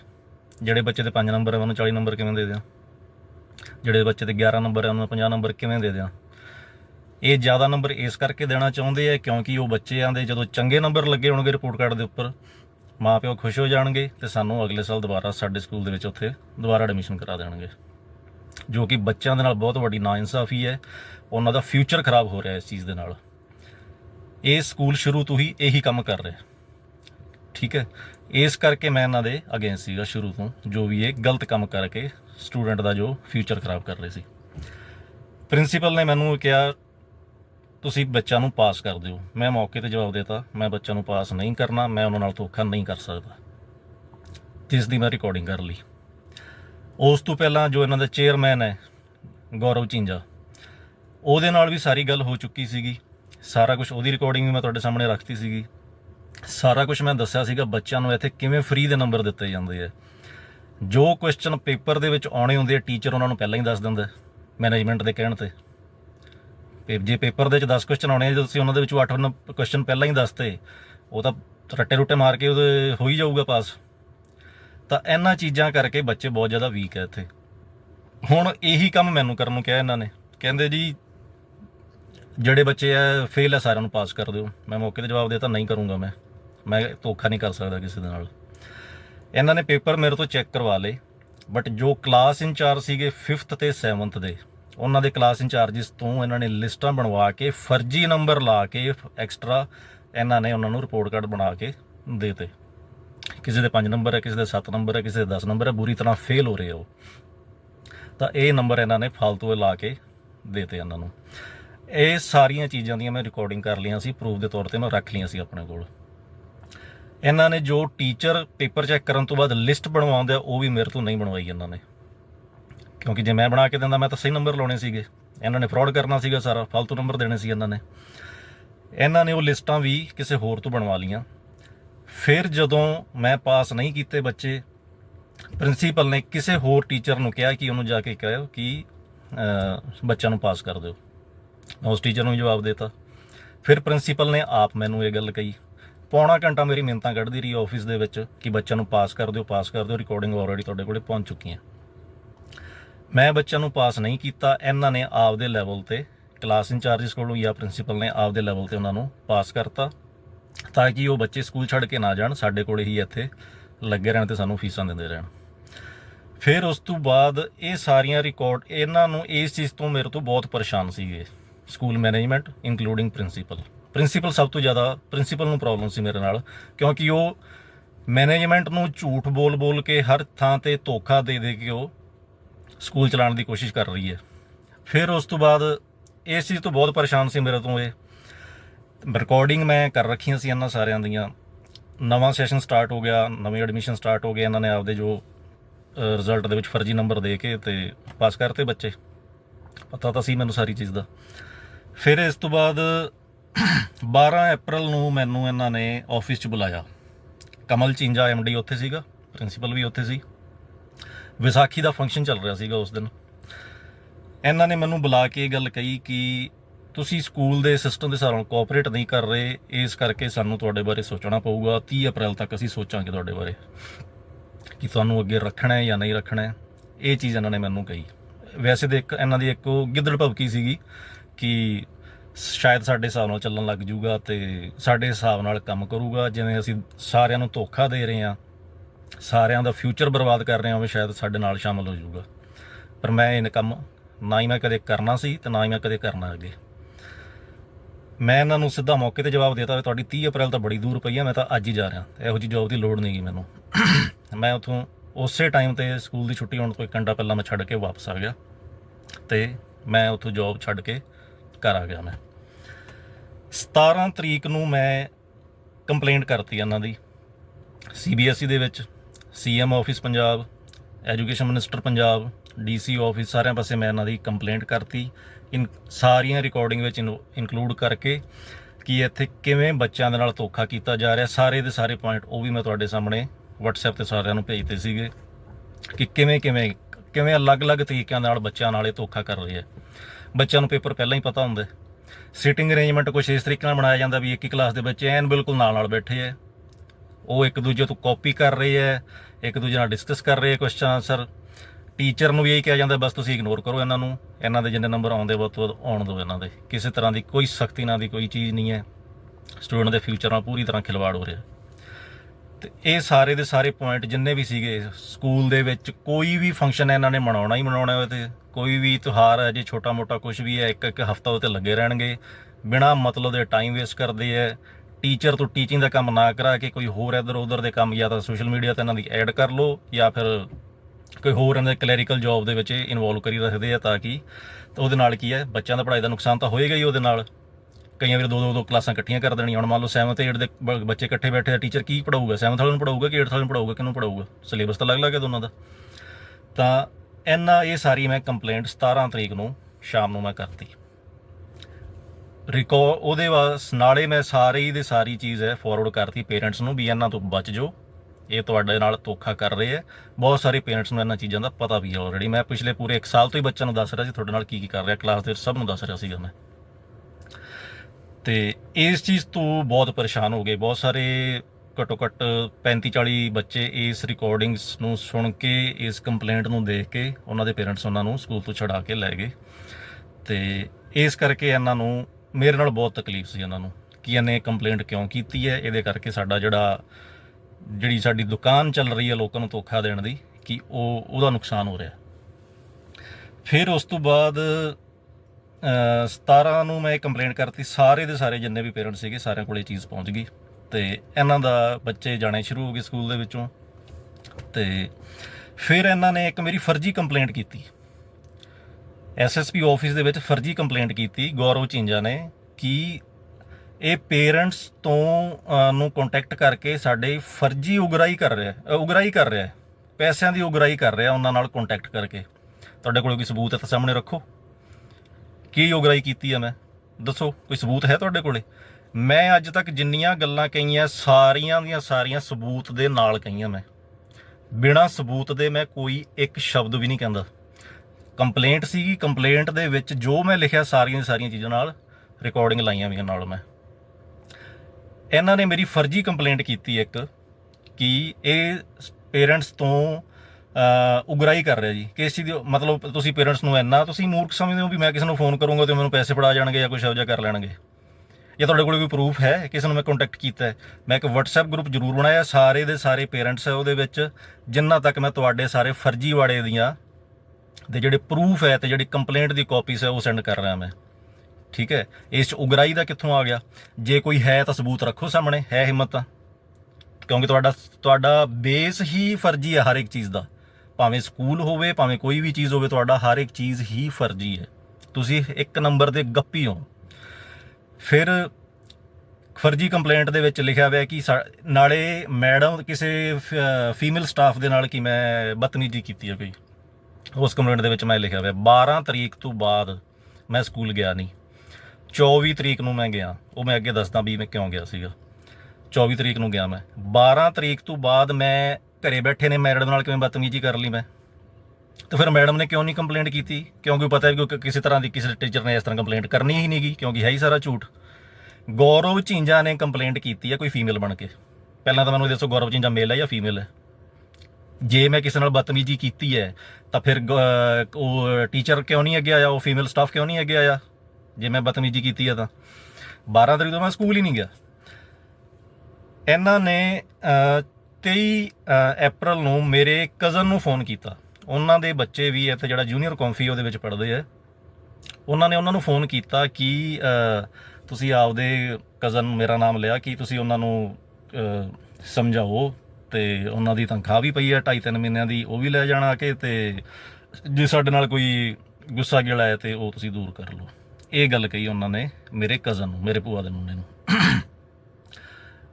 ਜਿਹੜੇ ਬੱਚੇ ਦੇ 5 ਨੰਬਰ ਹੈ ਉਹਨੂੰ 40 ਨੰਬਰ ਕਿਵੇਂ ਦੇ ਦਿਆਂ? ਜਿਹੜੇ ਬੱਚੇ ਦੇ 11 ਨੰਬਰ ਹੈ ਉਹਨੂੰ 50 ਨੰਬਰ ਕਿਵੇਂ ਦੇ ਦਿਆਂ? ਇਹ ਜ਼ਿਆਦਾ ਨੰਬਰ ਇਸ ਕਰਕੇ ਦੇਣਾ ਚਾਹੁੰਦੇ ਆ ਕਿਉਂਕਿ ਉਹ ਬੱਚਿਆਂ ਦੇ ਜਦੋਂ ਚੰਗੇ ਨੰਬਰ ਲੱਗੇ ਹੋਣਗੇ ਰਿਪੋਰਟ ਕਾਰਡ ਦੇ ਉੱਪਰ, ਮਾਪਿਓ ਖੁਸ਼ ਹੋ ਜਾਣਗੇ ਤੇ ਸਾਨੂੰ ਅਗਲੇ ਸਾਲ ਦੁਬਾਰਾ ਸਾਡੇ ਸਕੂਲ ਦੇ ਵਿੱਚ ਉੱਥੇ ਦੁਬਾਰਾ ਐਡਮਿਸ਼ਨ ਕਰਾ ਦੇਣਗੇ। ਜੋ ਕਿ ਬੱਚਿਆਂ ਦੇ ਨਾਲ ਬਹੁਤ ਵੱਡੀ ਨਾਇਨਸਾਫੀ ਹੈ, ਉਹਨਾਂ ਦਾ ਫਿਊਚਰ ਖਰਾਬ ਹੋ ਰਿਹਾ ਇਸ ਚੀਜ਼ ਦੇ ਨਾਲ। ਇਹ ਸਕੂਲ ਸ਼ੁਰੂ ਤੋਂ ਹੀ ਇਹੀ ਕੰਮ ਕਰ ਰਿਹਾ। ਠੀਕ ਹੈ? ਇਸ ਕਰਕੇ ਮੈਂ ਇਹਨਾਂ ਦੇ ਅਗੇਂਸਟ ਸੀਗਾ ਸ਼ੁਰੂ ਤੋਂ, ਜੋ ਵੀ ਇਹ ਗਲਤ ਕੰਮ ਕਰਕੇ ਸਟੂਡੈਂਟ ਦਾ ਜੋ ਫਿਊਚਰ ਖਰਾਬ ਕਰ ਰਹੇ ਸੀ। ਪ੍ਰਿੰਸੀਪਲ ਨੇ ਮੈਨੂੰ ਕਿਹਾ ਤੁਸੀਂ ਬੱਚਾ ਨੂੰ ਪਾਸ ਕਰ ਦਿਓ। ਮੈਂ ਮੌਕੇ ਤੇ ਜਵਾਬ ਦਿੱਤਾ, ਮੈਂ ਬੱਚਾ ਨੂੰ ਪਾਸ ਨਹੀਂ ਕਰਨਾ, ਮੈਂ ਉਹਨਾਂ ਨਾਲ ਧੋਖਾ ਨਹੀਂ ਕਰ ਸਕਦਾ। ਜਿਸ ਦੀ ਮੈਂ ਰਿਕਾਰਡਿੰਗ ਕਰ ਲਈ। ਉਸ ਤੋਂ ਪਹਿਲਾਂ ਜੋ ਇਹਨਾਂ ਦਾ ਚੇਅਰਮੈਨ ਹੈ, ਗੌਰਵ ਚਿੰਜਾ ਉਹਦੇ ਨਾਲ ਵੀ ਸਾਰੀ ਗੱਲ ਹੋ ਚੁੱਕੀ ਸੀਗੀ। ਸਾਰਾ ਕੁਝ ਉਹਦੀ ਰਿਕਾਰਡਿੰਗ ਵੀ ਮੈਂ ਤੁਹਾਡੇ ਸਾਹਮਣੇ ਰੱਖਤੀ ਸੀਗੀ। ਸਾਰਾ ਕੁਝ ਮੈਂ ਦੱਸਿਆ ਸੀਗਾ ਬੱਚਿਆਂ ਨੂੰ ਇੱਥੇ ਕਿਵੇਂ ਫ੍ਰੀ ਦੇ ਨੰਬਰ ਦਿੱਤੇ ਜਾਂਦੇ ਆ। ਜੋ ਕੁਐਸਚਨ ਪੇਪਰ ਦੇ ਵਿੱਚ ਆਉਣੇ ਹੁੰਦੇ ਆ ਟੀਚਰ ਉਹਨਾਂ ਨੂੰ ਪਹਿਲਾਂ ਹੀ ਦੱਸ ਦਿੰਦਾ ਮੈਨੇਜਮੈਂਟ ਦੇ ਕਹਿਣ ਤੇ। ਤੇ ਜੇ ਪੇਪਰ ਦੇ ਵਿੱਚ 10 ਕੁਐਸਚਨ ਆਉਣੇ ਆ ਜੇ ਤੁਸੀਂ ਉਹਨਾਂ ਦੇ ਵਿੱਚੋਂ 8 ਕੁਐਸਚਨ ਪਹਿਲਾਂ ਹੀ ਦੱਸਤੇ, ਉਹ ਤਾਂ ਰੱਟੇ ਰੁੱਟੇ ਮਾਰ ਕੇ ਉਹਦੇ ਹੋ ਹੀ ਜਾਊਗਾ ਪਾਸ ਤਾਂ ਇਹਨਾਂ ਚੀਜ਼ਾਂ ਕਰਕੇ ਬੱਚੇ ਬਹੁਤ ਜ਼ਿਆਦਾ ਵੀਕ ਹੈ ਇੱਥੇ। ਹੁਣ ਇਹੀ ਕੰਮ ਮੈਨੂੰ ਕਰਨ ਨੂੰ ਕਿਹਾ ਇਹਨਾਂ ਨੇ। ਕਹਿੰਦੇ ਜੀ, ਜਿਹੜੇ ਬੱਚੇ ਆ ਫੇਲ ਆ ਸਾਰਿਆਂ ਨੂੰ ਪਾਸ ਕਰ ਦਿਓ। ਮੈਂ ਮੌਕੇ ਤੇ ਜਵਾਬ ਦੇਤਾ, ਨਹੀਂ ਕਰੂੰਗਾ ਮੈਂ। ਮੈਂ ਧੋਖਾ ਨਹੀਂ ਕਰ ਸਕਦਾ ਕਿਸੇ ਦੇ ਨਾਲ। ਇਹਨਾਂ ਨੇ ਪੇਪਰ ਮੇਰੇ ਤੋਂ ਚੈੱਕ ਕਰਵਾ ਲਏ ਬਟ ਜੋ ਕਲਾਸ ਇੰਚਾਰਜ ਸੀਗੇ 5th ਤੇ 7th ਦੇ ਉਹਨਾਂ ਦੇ ਕਲਾਸ ਇੰਚਾਰਜਸ ਤੋਂ ਇਹਨਾਂ ਨੇ ਲਿਸਟਾਂ ਬਣਵਾ ਕੇ, ਫਰਜ਼ੀ ਨੰਬਰ ਲਾ ਕੇ ਐਕਸਟਰਾ ਇਹਨਾਂ ਨੇ ਉਹਨਾਂ ਨੂੰ ਰਿਪੋਰਟ ਕਾਰਡ ਬਣਾ ਕੇ ਦੇਤੇ। ਕਿਸੇ ਦੇ 5 ਨੰਬਰ ਹੈ, ਕਿਸੇ ਦੇ 7 ਨੰਬਰ ਹੈ, ਕਿਸੇ ਦੇ 10 ਨੰਬਰ ਹੈ, ਬੁਰੀ ਤਰ੍ਹਾਂ ਫੇਲ ਹੋ ਰਹੇ ਆ ਉਹ। ਤਾਂ ਇਹ ਨੰਬਰ ਇਹਨਾਂ ਨੇ ਫालतू ਲਾ ਕੇ ਦੇਤੇ ਇਹਨਾਂ ਨੂੰ। ਇਹ ਸਾਰੀਆਂ ਚੀਜ਼ਾਂ ਦੀਆਂ ਮੈਂ ਰਿਕਾਰਡਿੰਗ ਕਰ ਲਈਆਂ ਸੀ ਪ੍ਰੂਫ ਦੇ ਤੌਰ ਤੇ ਮੈਂ ਰੱਖ ਲਈਆਂ ਸੀ ਆਪਣੇ ਕੋਲ। ਇਹਨਾਂ ਨੇ ਜੋ ਟੀਚਰ ਪੇਪਰ ਚੈੱਕ ਕਰਨ ਤੋਂ ਬਾਅਦ ਲਿਸਟ ਬਣਵਾਉਂਦੇ ਆ, ਉਹ ਵੀ ਮੇਰੇ ਤੋਂ ਨਹੀਂ ਬਣਵਾਈ ਇਹਨਾਂ ਨੇ। ਕਿਉਂਕਿ ਜੇ ਮੈਂ ਬਣਾ ਕੇ ਦਿੰਦਾ ਮੈਂ ਤਾਂ ਸਹੀ ਨੰਬਰ ਲਾਉਣੇ ਸੀਗੇ। ਇਹਨਾਂ ਨੇ ਫਰਾਡ ਕਰਨਾ ਸੀਗਾ ਸਾਰਾ ਫालतू ਨੰਬਰ ਦੇਣੇ ਸੀ ਇਹਨਾਂ ਨੇ। ਇਹਨਾਂ ਨੇ ਉਹ ਲਿਸਟਾਂ ਵੀ ਕਿਸੇ ਹੋਰ ਤੋਂ ਬਣਵਾ ਲੀਆਂ ਫਿਰ ਜਦੋਂ ਮੈਂ ਪਾਸ ਨਹੀਂ ਕੀਤੇ ਬੱਚੇ ਪ੍ਰਿੰਸੀਪਲ ਨੇ ਕਿਸੇ ਹੋਰ ਟੀਚਰ ਨੂੰ ਕਿਹਾ ਕਿ ਉਹਨੂੰ ਜਾ ਕੇ ਕਹੋ ਕਿ ਅਹ, ਬੱਚਿਆਂ ਨੂੰ ਪਾਸ ਕਰ ਦਿਓ। ਮੈਂ ਉਸ ਟੀਚਰ ਨੂੰ ਵੀ ਜਵਾਬ ਦਿੱਤਾ। ਫਿਰ ਪ੍ਰਿੰਸੀਪਲ ਨੇ ਆਪ ਮੈਨੂੰ ਇਹ ਗੱਲ ਕਹੀ। ਪੌਣਾ ਘੰਟਾ ਮੇਰੀ ਮਿੰਤਾਂ ਕੱਢਦੀ ਰਹੀ ਆਫਿਸ ਦੇ ਵਿੱਚ ਕਿ ਬੱਚਿਆਂ ਨੂੰ ਪਾਸ ਕਰ ਦਿਓ ਪਾਸ ਕਰ ਦਿਓ ਰਿਕਾਰਡਿੰਗ ਆਲਰੇਡੀ ਤੁਹਾਡੇ ਕੋਲੇ ਪਹੁੰਚ ਚੁੱਕੀ ਹੈ ਮੈਂ ਬੱਚਿਆਂ ਨੂੰ ਪਾਸ ਨਹੀਂ ਕੀਤਾ, ਇਹਨਾਂ ਨੇ ਆਪਦੇ ਲੈਵਲ ਤੇ ਕਲਾਸ ਇੰਚਾਰਜਸ ਕੋਲੋਂ ਜਾਂ ਪ੍ਰਿੰਸੀਪਲ ਨੇ ਆਪਦੇ ਲੈਵਲ ਤੇ ਉਹਨਾਂ ਨੂੰ ਪਾਸ ਕਰਤਾ, ਤਾਂ ਕਿ ਉਹ ਬੱਚੇ ਸਕੂਲ ਛੱਡ ਕੇ ਨਾ ਜਾਣ, ਸਾਡੇ ਕੋਲੇ ਹੀ ਇੱਥੇ ਲੱਗੇ ਰਹਿਣ ਤੇ ਸਾਨੂੰ ਫੀਸਾਂ ਦਿੰਦੇ ਰਹਿਣ। ਫਿਰ ਉਸ ਤੋਂ ਬਾਅਦ ਇਹ ਸਾਰੀਆਂ ਰਿਕਾਰਡ ਇਹਨਾਂ ਨੂੰ ਇਸ ਚੀਜ਼ ਤੋਂ ਮੇਰੇ ਤੋਂ ਬਹੁਤ ਪਰੇਸ਼ਾਨ ਸੀਗੇ school management including principal principal ਸਭ ਤੋਂ ਜ਼ਿਆਦਾ ਪ੍ਰਿੰਸੀਪਲ ਨੂੰ ਪ੍ਰੋਬਲਮ ਸੀ ਮੇਰੇ ਨਾਲ, ਕਿਉਂਕਿ ਉਹ ਮੈਨੇਜਮੈਂਟ ਨੂੰ ਝੂਠ ਬੋਲ-ਬੋਲ ਕੇ ਹਰ ਥਾਂ ਤੇ ਧੋਖਾ ਦੇ ਦੇ ਕੇ ਉਹ ਸਕੂਲ ਚਲਾਉਣ ਦੀ ਕੋਸ਼ਿਸ਼ ਕਰ ਰਹੀ ਹੈ। ਫਿਰ ਉਸ ਤੋਂ ਬਾਅਦ ਇਸ ਚੀਜ਼ ਤੋਂ ਬਹੁਤ ਪਰੇਸ਼ਾਨ ਸੀ ਮੇਰੇ ਤੋਂ ਇਹ। ਰਿਕਾਰਡਿੰਗ ਮੈਂ ਕਰ ਰੱਖੀਆਂ ਸੀ ਇਹਨਾਂ ਸਾਰਿਆਂ ਦੀਆਂ। ਨਵਾਂ ਸੈਸ਼ਨ ਸਟਾਰਟ ਹੋ ਗਿਆ, ਨਵੇਂ ਐਡਮਿਸ਼ਨ ਸਟਾਰਟ ਹੋ ਗਏ। ਇਹਨਾਂ ਨੇ ਆਪਦੇ ਜੋ ਰਿਜ਼ਲਟ ਦੇ ਵਿੱਚ ਫਰਜ਼ੀ ਨੰਬਰ ਦੇ ਕੇ ਤੇ ਪਾਸ ਕਰਤੇ ਬੱਚੇ। ਪਤਾ ਤਾਂ ਸੀ ਮੈਨੂੰ ਸਾਰੀ ਚੀਜ਼ ਦਾ। ਫਿਰ ਇਸ ਤੋਂ ਬਾਅਦ 12 ਅਪ੍ਰੈਲ ਨੂੰ ਮੈਨੂੰ ਇਹਨਾਂ ਨੇ ਆਫਿਸ 'ਚ ਬੁਲਾਇਆ। ਕਮਲ ਚਿੰਜਾ ਐਮਡੀ ਉੱਥੇ ਸੀਗਾ। ਪ੍ਰਿੰਸੀਪਲ ਵੀ ਉੱਥੇ ਸੀ। ਵਿਸਾਖੀ ਦਾ ਫੰਕਸ਼ਨ ਚੱਲ ਰਿਹਾ ਸੀਗਾ ਉਸ ਦਿਨ। ਇਹਨਾਂ ਨੇ ਮੈਨੂੰ ਬੁਲਾ ਕੇ ਇਹ ਗੱਲ ਕਹੀ ਕਿ ਤੁਸੀਂ ਸਕੂਲ ਦੇ ਸਿਸਟਮ ਦੇ ਹਿਸਾਬ ਨਾਲ ਕੋਆਪਰੇਟ ਨਹੀਂ ਕਰ ਰਹੇ, ਇਸ ਕਰਕੇ ਸਾਨੂੰ ਤੁਹਾਡੇ ਬਾਰੇ ਸੋਚਣਾ ਪਊਗਾ। 30 ਅਪ੍ਰੈਲ ਤੱਕ ਅਸੀਂ ਸੋਚਾਂਗੇ ਤੁਹਾਡੇ ਬਾਰੇ ਕਿ ਤੁਹਾਨੂੰ ਅੱਗੇ ਰੱਖਣਾ ਹੈ ਜਾਂ ਨਹੀਂ ਰੱਖਣਾ ਹੈ। ਇਹ ਚੀਜ਼ ਇਹਨਾਂ ਨੇ ਮੈਨੂੰ ਕਹੀ। ਵੈਸੇ ਤੇ ਇੱਕ ਇਹਨਾਂ ਦੀ ਇੱਕ ਉਹ ਗਿੱਦੜ ਭਵਕੀ ਸੀਗੀ ਕਿ ਸ਼ਾਇਦ ਸਾਡੇ ਹਿਸਾਬ ਨਾਲ ਚੱਲਣ ਲੱਗ ਜਾਊਗਾ ਤੇ ਸਾਡੇ ਹਿਸਾਬ ਨਾਲ ਕੰਮ ਕਰੂਗਾ। ਜਿਵੇਂ ਅਸੀਂ ਸਾਰਿਆਂ ਨੂੰ ਧੋਖਾ ਦੇ ਰਹੇ ਹਾਂ ਸਾਰਿਆਂ ਦਾ ਫਿਊਚਰ ਬਰਬਾਦ ਕਰ ਰਹੇ ਹਾਂ ਸ਼ਾਇਦ ਸਾਡੇ ਨਾਲ ਸ਼ਾਮਲ ਹੋ ਜਾਊਗਾ। ਪਰ ਮੈਂ ਇਹ ਕੰਮ, ਨਾ ਹੀ ਮੈਂ ਕਦੇ ਕਰਨਾ ਸੀ ਤੇ ਨਾ ਹੀ ਮੈਂ ਕਦੇ ਕਰਨਾ ਅੱਗੇ। ਮੈਂ ਇਹਨਾਂ ਨੂੰ ਸਿੱਧਾ ਮੌਕੇ ਤੇ ਜਵਾਬ ਦੇਤਾ ਵੀ ਤੁਹਾਡੀ 30 ਅਪ੍ਰੈਲ ਤਾਂ ਬੜੀ ਦੂਰ ਪਈ ਆ, ਮੈਂ ਤਾਂ ਅੱਜ ਹੀ ਜਾ ਰਿਹਾ। ਇਹੋ ਜਿਹੀ ਜੌਬ ਦੀ ਲੋੜ ਨਹੀਂ ਗਈ ਮੈਨੂੰ। ਮੈਂ ਉਥੋਂ ਉਸੇ ਟਾਈਮ ਤੇ ਸਕੂਲ ਦੀ ਛੁੱਟੀ ਹੋਣ ਤੋਂ ਇੱਕ ਘੰਟਾ ਪਹਿਲਾਂ ਮੈਂ ਛੱਡ ਕੇ ਵਾਪਸ ਆ ਗਿਆ ਤੇ ਮੈਂ ਉਥੋਂ ਜੌਬ ਛੱਡ ਕੇ ਘਰ ਆ ਗਿਆ ਮੈਂ। 17 ਤਰੀਕ ਨੂੰ ਮੈਂ ਕੰਪਲੇਂਟ ਕਰਤੀ ਇਹਨਾਂ ਦੀ ਸੀਬੀਐਸਈ ਦੇ ਵਿੱਚ। CM office Punjab, education minister Punjab, DC office ਸਾਰਿਆਂ ਪਾਸੇ ਮੈਂ ਇਹਨਾਂ ਦੀ ਕੰਪਲੇਂਟ ਕਰਤੀ। ਇਨ ਸਾਰੀਆਂ ਰਿਕਾਰਡਿੰਗ ਵਿੱਚ ਇਨਕਲੂਡ ਕਰਕੇ ਕਿ ਇੱਥੇ ਕਿਵੇਂ ਬੱਚਿਆਂ ਦੇ ਨਾਲ ਧੋਖਾ ਕੀਤਾ ਜਾ ਰਿਹਾ, ਸਾਰੇ ਦੇ ਸਾਰੇ ਪੁਆਇੰਟ ਉਹ ਵੀ ਮੈਂ ਤੁਹਾਡੇ ਸਾਹਮਣੇ WhatsApp ਤੇ ਸਾਰਿਆਂ ਨੂੰ ਭੇਜਤੇ ਸੀਗੇ ਕਿ ਕਿਵੇਂ ਕਿਵੇਂ ਕਿਵੇਂ ਅਲੱਗ-ਅਲੱਗ ਤਰੀਕਿਆਂ ਨਾਲ ਬੱਚਿਆਂ ਨਾਲ ਇਹ ਧੋਖਾ ਕਰ ਰਹੇ ਆ। ਬੱਚਿਆਂ ਨੂੰ ਪੇਪਰ ਪਹਿਲਾਂ ਹੀ ਪਤਾ ਹੁੰਦਾ। ਸਿਟਿੰਗ ਅਰੇਂਜਮੈਂਟ ਕੁਛ ਇਸ ਤਰੀਕੇ ਨਾਲ ਬਣਾਇਆ ਜਾਂਦਾ ਵੀ ਇੱਕ ਹੀ ਕਲਾਸ ਦੇ ਬੱਚੇ ਐਨ ਬਿਲਕੁਲ ਨਾਲ ਨਾਲ ਬੈਠੇ ਆ। ਉਹ ਇੱਕ ਦੂਜੇ ਤੋਂ ਕਾਪੀ ਕਰ ਰਹੇ ਆ ਇੱਕ ਦੂਜੇ ਨਾਲ ਡਿਸਕਸ ਕਰ ਰਹੇ ਆ ਕੁਐਸਚਨ ਆਨਸਰ ਟੀਚਰ ਨੂੰ ਵੀ ਇਹੀ ਕਿਹਾ ਜਾਂਦਾ, ਬਸ ਤੁਸੀਂ ਇਗਨੋਰ ਕਰੋ ਇਹਨਾਂ ਨੂੰ, ਇਹਨਾਂ ਦੇ ਜਿੰਨੇ ਨੰਬਰ ਆਉਂਦੇ ਵੱਧ ਤੋਂ ਵੱਧ ਆਉਣ ਦਿਓ ਇਹਨਾਂ ਦੇ। ਕਿਸੇ ਤਰ੍ਹਾਂ ਦੀ ਕੋਈ ਸਖਤੀ ਨਾਲ ਦੀ ਕੋਈ ਚੀਜ਼ ਨਹੀਂ ਹੈ। ਸਟੂਡੈਂਟ ਦੇ ਫਿਊਚਰ ਨਾਲ ਪੂਰੀ ਤਰ੍ਹਾਂ ਖਿਲਵਾੜ ਹੋ ਰਿਹਾ। ਤੇ ਇਹ ਸਾਰੇ ਦੇ ਸਾਰੇ ਪੁਆਇੰਟ ਜਿੰਨੇ ਵੀ ਸੀਗੇ ਸਕੂਲ ਦੇ ਵਿੱਚ ਕੋਈ ਵੀ ਫੰਕਸ਼ਨ ਇਹਨਾਂ ਨੇ ਮਨਾਉਣਾ ਹੀ ਮਨਾਉਣਾ ਹੋਵੇ ਤੇ ਕੋਈ ਵੀ ਤਿਉਹਾਰ ਹੈ, ਜੇ ਛੋਟਾ ਮੋਟਾ ਕੁਝ ਵੀ ਹੈ ਇੱਕ ਇੱਕ ਹਫਤਾ ਉੱਤੇ ਲੱਗੇ ਰਹਿਣਗੇ। ਬਿਨਾ ਮਤਲਬ ਦੇ ਟਾਈਮ ਵੇਸਟ ਕਰਦੇ ਐ ਟੀਚਰ ਤੋਂ ਟੀਚਿੰਗ ਦਾ ਕੰਮ ਨਾ ਕਰਾ ਕੇ ਕੋਈ ਹੋਰ ਇੱਧਰ ਉੱਧਰ ਦੇ ਕੰਮ ਜਾਂ ਤਾਂ ਸੋਸ਼ਲ ਮੀਡੀਆ ਤੇ ਇਹਨਾਂ ਦੀ ਐਡ ਕਰ ਲਓ ਜਾਂ ਫਿਰ ਕੋਈ ਹੋਰ ਇਹਨਾਂ ਦੇ ਕਲੈਰੀਕਲ ਜੌਬ ਦੇ ਵਿੱਚ ਇਨਵੋਲਵ ਕਰੀ ਰੱਖਦੇ ਆ ਤਾਂ ਕਿ ਤਾਂ ਉਹਦੇ ਨਾਲ ਕੀ ਹੈ, ਬੱਚਿਆਂ ਦਾ ਪੜ੍ਹਾਈ ਦਾ ਨੁਕਸਾਨ ਤਾਂ ਹੋਏਗਾ ਹੀ ਉਹਦੇ ਨਾਲ। ਕਈਆਂ ਵਾਰ ਦੋ ਦੋ ਦੋ ਕਲਾਸਾਂ ਇਕੱਠੀਆਂ ਕਰ ਦੇਣੀਆਂ, ਹੁਣ ਮੰਨ ਲਓ 7th ਤੇ 8th ਦੇ ਬੱਚੇ ਇਕੱਠੇ ਬੈਠੇ ਆ ਟੀਚਰ ਕੀ ਪੜਾਊਗਾ 7th ਵਾਲੇ ਨੂੰ ਪੜਾਊਗਾ ਕਿ 8th ਵਾਲੇ ਨੂੰ ਪੜਾਊਗਾ ਕਿਹਨੂੰ ਪੜਾਊਗਾ ਸਿਲੇਬਸ ਤਾਂ ਅਲੱਗ-ਅਲੱਗ ਹੈ ਦੋਨਾਂ ਦਾ। ਤਾਂ ਇਹਨਾਂ ਇਹ ਸਾਰੀ ਮੈਂ ਕੰਪਲੇਂਟ 17 ਤਰੀਕ ਨੂੰ ਸ਼ਾਮ ਨੂੰ ਮੈਂ ਕਰਤੀ। ਰਿਕੋ, ਉਹਦੇ ਵਾਸ, ਨਾਲੇ ਮੈਂ ਸਾਰੇ ਹੀ ਦੇ ਸਾਰੀ ਚੀਜ਼ ਹੈ ਫਾਰਵਰਡ ਕਰਤੀ ਪੇਰੈਂਟਸ ਨੂੰ ਵੀ ਇਹਨਾਂ ਤੋਂ ਬਚ ਜਾਓ। ਇਹ ਤੁਹਾਡੇ ਨਾਲ ਧੋਖਾ ਕਰ ਰਹੇ ਹੈ ਬਹੁਤ ਸਾਰੇ ਪੇਰੈਂਟਸ ਨੂੰ ਇਹਨਾਂ ਚੀਜ਼ਾਂ ਦਾ ਪਤਾ ਵੀ ਹੈ ਆਲਰੇਡੀ ਮੈਂ ਪਿਛਲੇ ਪੂਰੇ 1 ਸਾਲ ਤੋਂ ਹੀ ਬੱਚਿਆਂ ਨੂੰ ਦੱਸ ਰਿਹਾ ਸੀ, ਤੁਹਾਡੇ ਨਾਲ ਕੀ ਕੀ ਕਰ ਰਿਹਾ ਕਲਾਸ ਦੇ ਸਭ ਨੂੰ ਦੱਸ ਰਿਹਾ ਸੀਗਾ ਮੈਂ। ਤੇ ਇਸ ਚੀਜ਼ ਤੋਂ ਬਹੁਤ ਪਰੇਸ਼ਾਨ ਹੋ ਗਏ। ਬਹੁਤ ਸਾਰੇ ਘੱਟੋ ਘੱਟ 35 40 ਬੱਚੇ ਇਸ ਰਿਕਾਰਡਿੰਗਸ ਨੂੰ ਸੁਣ ਕੇ, ਇਸ ਕੰਪਲੇਂਟ ਨੂੰ ਦੇਖ ਕੇ, ਉਹਨਾਂ ਦੇ ਪੇਰੈਂਟਸ ਉਹਨਾਂ ਨੂੰ ਸਕੂਲ ਤੋਂ ਛਡਾ ਕੇ ਲੈ ਗਏ। ਤੇ ਇਸ ਕਰਕੇ ਇਹਨਾਂ ਨੂੰ ਮੇਰੇ ਨਾਲ ਬਹੁਤ ਤਕਲੀਫ ਸੀ ਇਹਨਾਂ ਨੂੰ ਕਿ ਇਹਨੇ ਕੰਪਲੇਂਟ ਕਿਉਂ ਕੀਤੀ ਹੈ? ਇਹਦੇ ਕਰਕੇ ਸਾਡਾ ਜਿਹੜਾ ਜਿਹੜੀ ਸਾਡੀ ਦੁਕਾਨ ਚੱਲ ਰਹੀ ਹੈ ਲੋਕਾਂ ਨੂੰ ਧੋਖਾ ਦੇਣ ਦੀ ਕਿ ਉਹ ਉਹਦਾ ਨੁਕਸਾਨ ਹੋ ਰਿਹਾ। ਫਿਰ ਉਸ ਤੋਂ ਬਾਅਦ ਅ, 17 ਨੂੰ ਮੈਂ ਕੰਪਲੇਂਟ ਕਰਤੀ। ਸਾਰੇ ਦੇ ਸਾਰੇ ਜਿੰਨੇ ਵੀ ਪੇਰੈਂਟਸ ਸੀਗੇ ਸਾਰਿਆਂ ਕੋਲ ਇਹ ਚੀਜ਼ ਪਹੁੰਚ ਗਈ। ਤੇ ਇਹਨਾਂ ਦਾ ਬੱਚੇ ਜਾਣੇ ਸ਼ੁਰੂ ਹੋ ਗਏ ਸਕੂਲ ਦੇ ਵਿੱਚੋਂ। ਤੇ ਫਿਰ ਇਹਨਾਂ ਨੇ ਇੱਕ ਮੇਰੀ ਫਰਜ਼ੀ ਕੰਪਲੇਂਟ ਕੀਤੀ। ਐਸਐਸਪੀ ਆਫਿਸ ਦੇ ਵਿੱਚ ਫਰਜ਼ੀ ਕੰਪਲੇਂਟ ਕੀਤੀ ਗੌਰਵ ਚਿੰਜਾ ਨੇ ਕਿ ਇਹ ਪੇਰੈਂਟਸ ਤੋਂ ਨੂੰ ਕੰਟੈਕਟ ਕਰਕੇ ਸਾਡੇ ਫਰਜ਼ੀ ਉਗਰਾਈ ਕਰ ਰਿਹਾ ਉਗਰਾਈ ਕਰ ਰਿਹਾ ਪੈਸਿਆਂ ਦੀ ਉਗਰਾਈ ਕਰ ਰਿਹਾ ਉਹਨਾਂ ਨਾਲ ਕੰਟੈਕਟ ਕਰਕੇ। ਤੁਹਾਡੇ ਕੋਲ ਕੋਈ ਸਬੂਤ ਹੈ ਤਾਂ ਸਾਹਮਣੇ ਰੱਖੋ। ਕੀ ਉਗਰਾਈ ਕੀਤੀ ਹੈ ਮੈਂ? ਦੱਸੋ, ਕੋਈ ਸਬੂਤ ਹੈ ਤੁਹਾਡੇ ਕੋਲੇ? ਮੈਂ ਅੱਜ ਤੱਕ ਜਿੰਨੀਆਂ ਗੱਲਾਂ ਕਹੀਆਂ, ਸਾਰੀਆਂ ਦੀਆਂ ਸਾਰੀਆਂ ਸਬੂਤ ਦੇ ਨਾਲ ਕਹੀਆਂ ਮੈਂ। ਬਿਨਾਂ ਸਬੂਤ ਦੇ ਮੈਂ ਕੋਈ ਇੱਕ ਸ਼ਬਦ ਵੀ ਨਹੀਂ ਕਹਿੰਦਾ। ਕੰਪਲੇਂਟ ਸੀਗੀ ਕੰਪਲੇਂਟ ਦੇ ਵਿੱਚ ਜੋ ਮੈਂ ਲਿਖਿਆ ਸਾਰੀਆਂ ਦੀਆਂ ਸਾਰੀਆਂ ਚੀਜ਼ਾਂ ਨਾਲ ਰਿਕਾਰਡਿੰਗ ਲਾਈਆਂ ਵੀ ਨਾਲ ਮੈਂ। ਇਹਨਾਂ ਨੇ ਮੇਰੀ ਫਰਜ਼ੀ ਕੰਪਲੇਂਟ ਕੀਤੀ ਇੱਕ ਕਿ ਇਹ ਪੇਰੈਂਟਸ ਤੋਂ ਅਹ, ਉਗਰਾਈ ਕਰ ਰਿਹਾ ਜੀ। ਕਿ ਇਸ ਚੀਜ਼ ਦੀ ਮਤਲਬ ਤੁਸੀਂ ਪੇਰੈਂਟਸ ਨੂੰ ਇੰਨਾ ਤੁਸੀਂ ਮੂਰਖ ਸਮਝਦੇ ਹੋ ਵੀ ਮੈਂ ਕਿਸੇ ਨੂੰ ਫੋਨ ਕਰੂੰਗਾ ਤੇ ਮੈਨੂੰ ਪੈਸੇ ਫੜਾ ਜਾਣਗੇ ਜਾਂ ਕੁਝ ਇਹੋ ਜਿਹਾ ਕਰ ਲੈਣਗੇ। ਜਾਂ ਤੁਹਾਡੇ ਕੋਲ ਕੋਈ ਪ੍ਰੂਫ ਹੈ? ਕਿਸੇ ਨੂੰ ਮੈਂ ਕੰਟੈਕਟ ਕੀਤਾ ਹੈ? ਮੈਂ ਇੱਕ WhatsApp ਗਰੁੱਪ ਜ਼ਰੂਰ ਬਣਾਇਆ। ਸਾਰੇ ਦੇ ਸਾਰੇ ਪੇਰੈਂਟਸ ਹੈ ਉਹਦੇ ਵਿੱਚ ਜਿੰਨਾ ਤੱਕ ਮੈਂ ਤੁਹਾਡੇ ਸਾਰੇ ਫਰਜ਼ੀ ਵਾੜੇ ਦੀਆਂ ਦੇ ਜਿਹੜੇ ਪ੍ਰੂਫ ਹੈ ਤੇ ਜਿਹੜੀ ਕੰਪਲੇਂਟ ਦੀ ਕਾਪੀਸ ਹੈ ਉਹ ਸੈਂਡ ਕਰ ਰਿਹਾ ਮੈਂ। ਠੀਕ ਹੈ? ਇਸ 'ਚ ਉਗਰਾਈ ਦਾ ਕਿੱਥੋਂ ਆ ਗਿਆ? ਜੇ ਕੋਈ ਹੈ ਤਾਂ ਸਬੂਤ ਰੱਖੋ ਸਾਹਮਣੇ, ਹੈ ਹਿੰਮਤ ਤਾਂ। ਕਿਉਂਕਿ ਤੁਹਾਡਾ ਤੁਹਾਡਾ ਬੇਸ ਹੀ ਫਰਜ਼ੀ ਹੈ ਹਰ ਇੱਕ ਚੀਜ਼ ਦਾ। ਭਾਵੇਂ ਸਕੂਲ ਹੋਵੇ, ਭਾਵੇਂ ਕੋਈ ਵੀ ਚੀਜ਼ ਹੋਵੇ, ਤੁਹਾਡਾ ਹਰ ਇੱਕ ਚੀਜ਼ ਹੀ ਫਰਜ਼ੀ ਹੈ। ਤੁਸੀਂ ਇੱਕ ਨੰਬਰ ਦੇ ਗੱਪੀ ਹੋ। ਫਿਰ ਫਰਜ਼ੀ ਕੰਪਲੇਂਟ ਦੇ ਵਿੱਚ ਲਿਖਿਆ ਹੋਇਆ ਕਿ ਸਾ- ਨਾਲੇ ਮੈਡਮ ਕਿਸੇ ਫੀਮੇਲ ਸਟਾਫ ਦੇ ਨਾਲ ਕਿ ਮੈਂ ਬਦਤਮੀਜ਼ੀ ਕੀਤੀ ਹੈ ਕੋਈ? ਉਸ ਕੰਪਲੇਂਟ ਦੇ ਵਿੱਚ ਮੈਂ ਲਿਖਿਆ ਹੋਇਆ 12 ਤਰੀਕ ਤੋਂ ਬਾਅਦ ਮੈਂ ਸਕੂਲ ਗਿਆ ਨਹੀਂ। 24 ਤਰੀਕ ਨੂੰ ਮੈਂ ਗਿਆ। ਉਹ ਮੈਂ ਅੱਗੇ ਦੱਸਦਾ ਵੀ ਮੈਂ ਕਿਉਂ ਗਿਆ ਸੀਗਾ। 24 ਤਰੀਕ ਨੂੰ ਗਿਆ ਮੈਂ। 12 ਤਰੀਕ ਤੋਂ ਬਾਅਦ ਮੈਂ ਘਰੇ ਬੈਠੇ ਨੇ, ਮੈਡਮ ਨਾਲ ਕਿਵੇਂ ਬਦਤਮੀਜ਼ੀ ਕਰ ਲਈ ਮੈਂ? ਤੇ ਫਿਰ ਮੈਡਮ ਨੇ ਕਿਉਂ ਨਹੀਂ ਕੰਪਲੇਂਟ ਕੀਤੀ? ਕਿਉਂਕਿ ਪਤਾ ਹੈ ਕਿ ਕਿਸੇ ਤਰ੍ਹਾਂ ਦੀ ਕਿਸੇ ਟੀਚਰ ਨੇ ਇਸ ਤਰ੍ਹਾਂ ਕੰਪਲੇਂਟ ਕਰਨੀ ਹੀ ਨਹੀਂਗੀ, ਕਿਉਂਕਿ ਹੈ ਹੀ ਸਾਰਾ ਝੂਠ। ਗੌਰਵ ਝਿੰਜਾ ਨੇ ਕੰਪਲੇਂਟ ਕੀਤੀ ਹੈ ਕੋਈ ਫੀਮੇਲ ਬਣ ਕੇ। ਪਹਿਲਾਂ ਤਾਂ ਮੈਨੂੰ ਦੱਸੋ ਗੌਰਵ ਝਿੰਜਾ ਮੇਲ ਹੈ ਜਾਂ ਫੀਮੇਲ ਹੈ? ਜੇ ਮੈਂ ਕਿਸੇ ਨਾਲ ਬਦਤਮੀਜ਼ੀ ਕੀਤੀ ਹੈ ਤਾਂ ਫਿਰ ਗ- ਉਹ ਟੀਚਰ ਕਿਉਂ ਨਹੀਂ ਅੱਗੇ ਆਇਆ? ਉਹ ਫੀਮੇਲ ਸਟਾਫ ਕਿਉਂ ਨਹੀਂ ਅੱਗੇ ਆਇਆ? ਜੇ ਮੈਂ ਬਦਤਮੀਜ਼ੀ ਕੀਤੀ ਹੈ ਤਾਂ। 12 ਤਰੀਕ ਤੋਂ ਮੈਂ ਸਕੂਲ ਹੀ ਨਹੀਂ ਗਿਆ। ਇਹਨਾਂ ਨੇ ਅਹ, 23 ਅਪ੍ਰੈਲ ਨੂੰ ਮੇਰੇ ਕਜ਼ਨ ਨੂੰ ਫੋਨ ਕੀਤਾ। ਉਹਨਾਂ ਦੇ ਬੱਚੇ ਵੀ ਇੱਥੇ ਜਿਹੜਾ ਜੂਨੀਅਰ ਕੌਂਫੀ ਉਹਦੇ ਵਿੱਚ ਪੜ੍ਹਦੇ ਆ। ਉਹਨਾਂ ਨੇ ਉਹਨਾਂ ਨੂੰ ਫੋਨ ਕੀਤਾ ਕਿ ਤੁਸੀਂ ਆਪਦੇ ਕਜ਼ਨ ਮੇਰਾ ਨਾਮ ਲਿਆ ਕਿ ਤੁਸੀਂ ਉਹਨਾਂ ਨੂੰ ਸਮਝਾਓ। ਤੇ ਉਹਨਾਂ ਦੀ ਤਨਖਾਹ ਵੀ ਪਈ ਹੈ 2.5 ਮਹੀਨਿਆਂ ਦੀ, ਉਹ ਵੀ ਲੈ ਜਾਣਾ ਕਿ ਤੇ ਜੇ ਸਾਡੇ ਨਾਲ ਕੋਈ ਗੁੱਸਾ ਗਿਲਾ ਹੈ ਤੇ ਉਹ ਤੁਸੀਂ ਦੂਰ ਕਰ ਲਓ। ਇਹ ਗੱਲ ਕਹੀ ਉਹਨਾਂ ਨੇ ਮੇਰੇ ਕਜ਼ਨ ਨੂੰ, ਮੇਰੇ ਭੂਆ ਦੇ ਮੁੰਡੇ ਨੂੰ।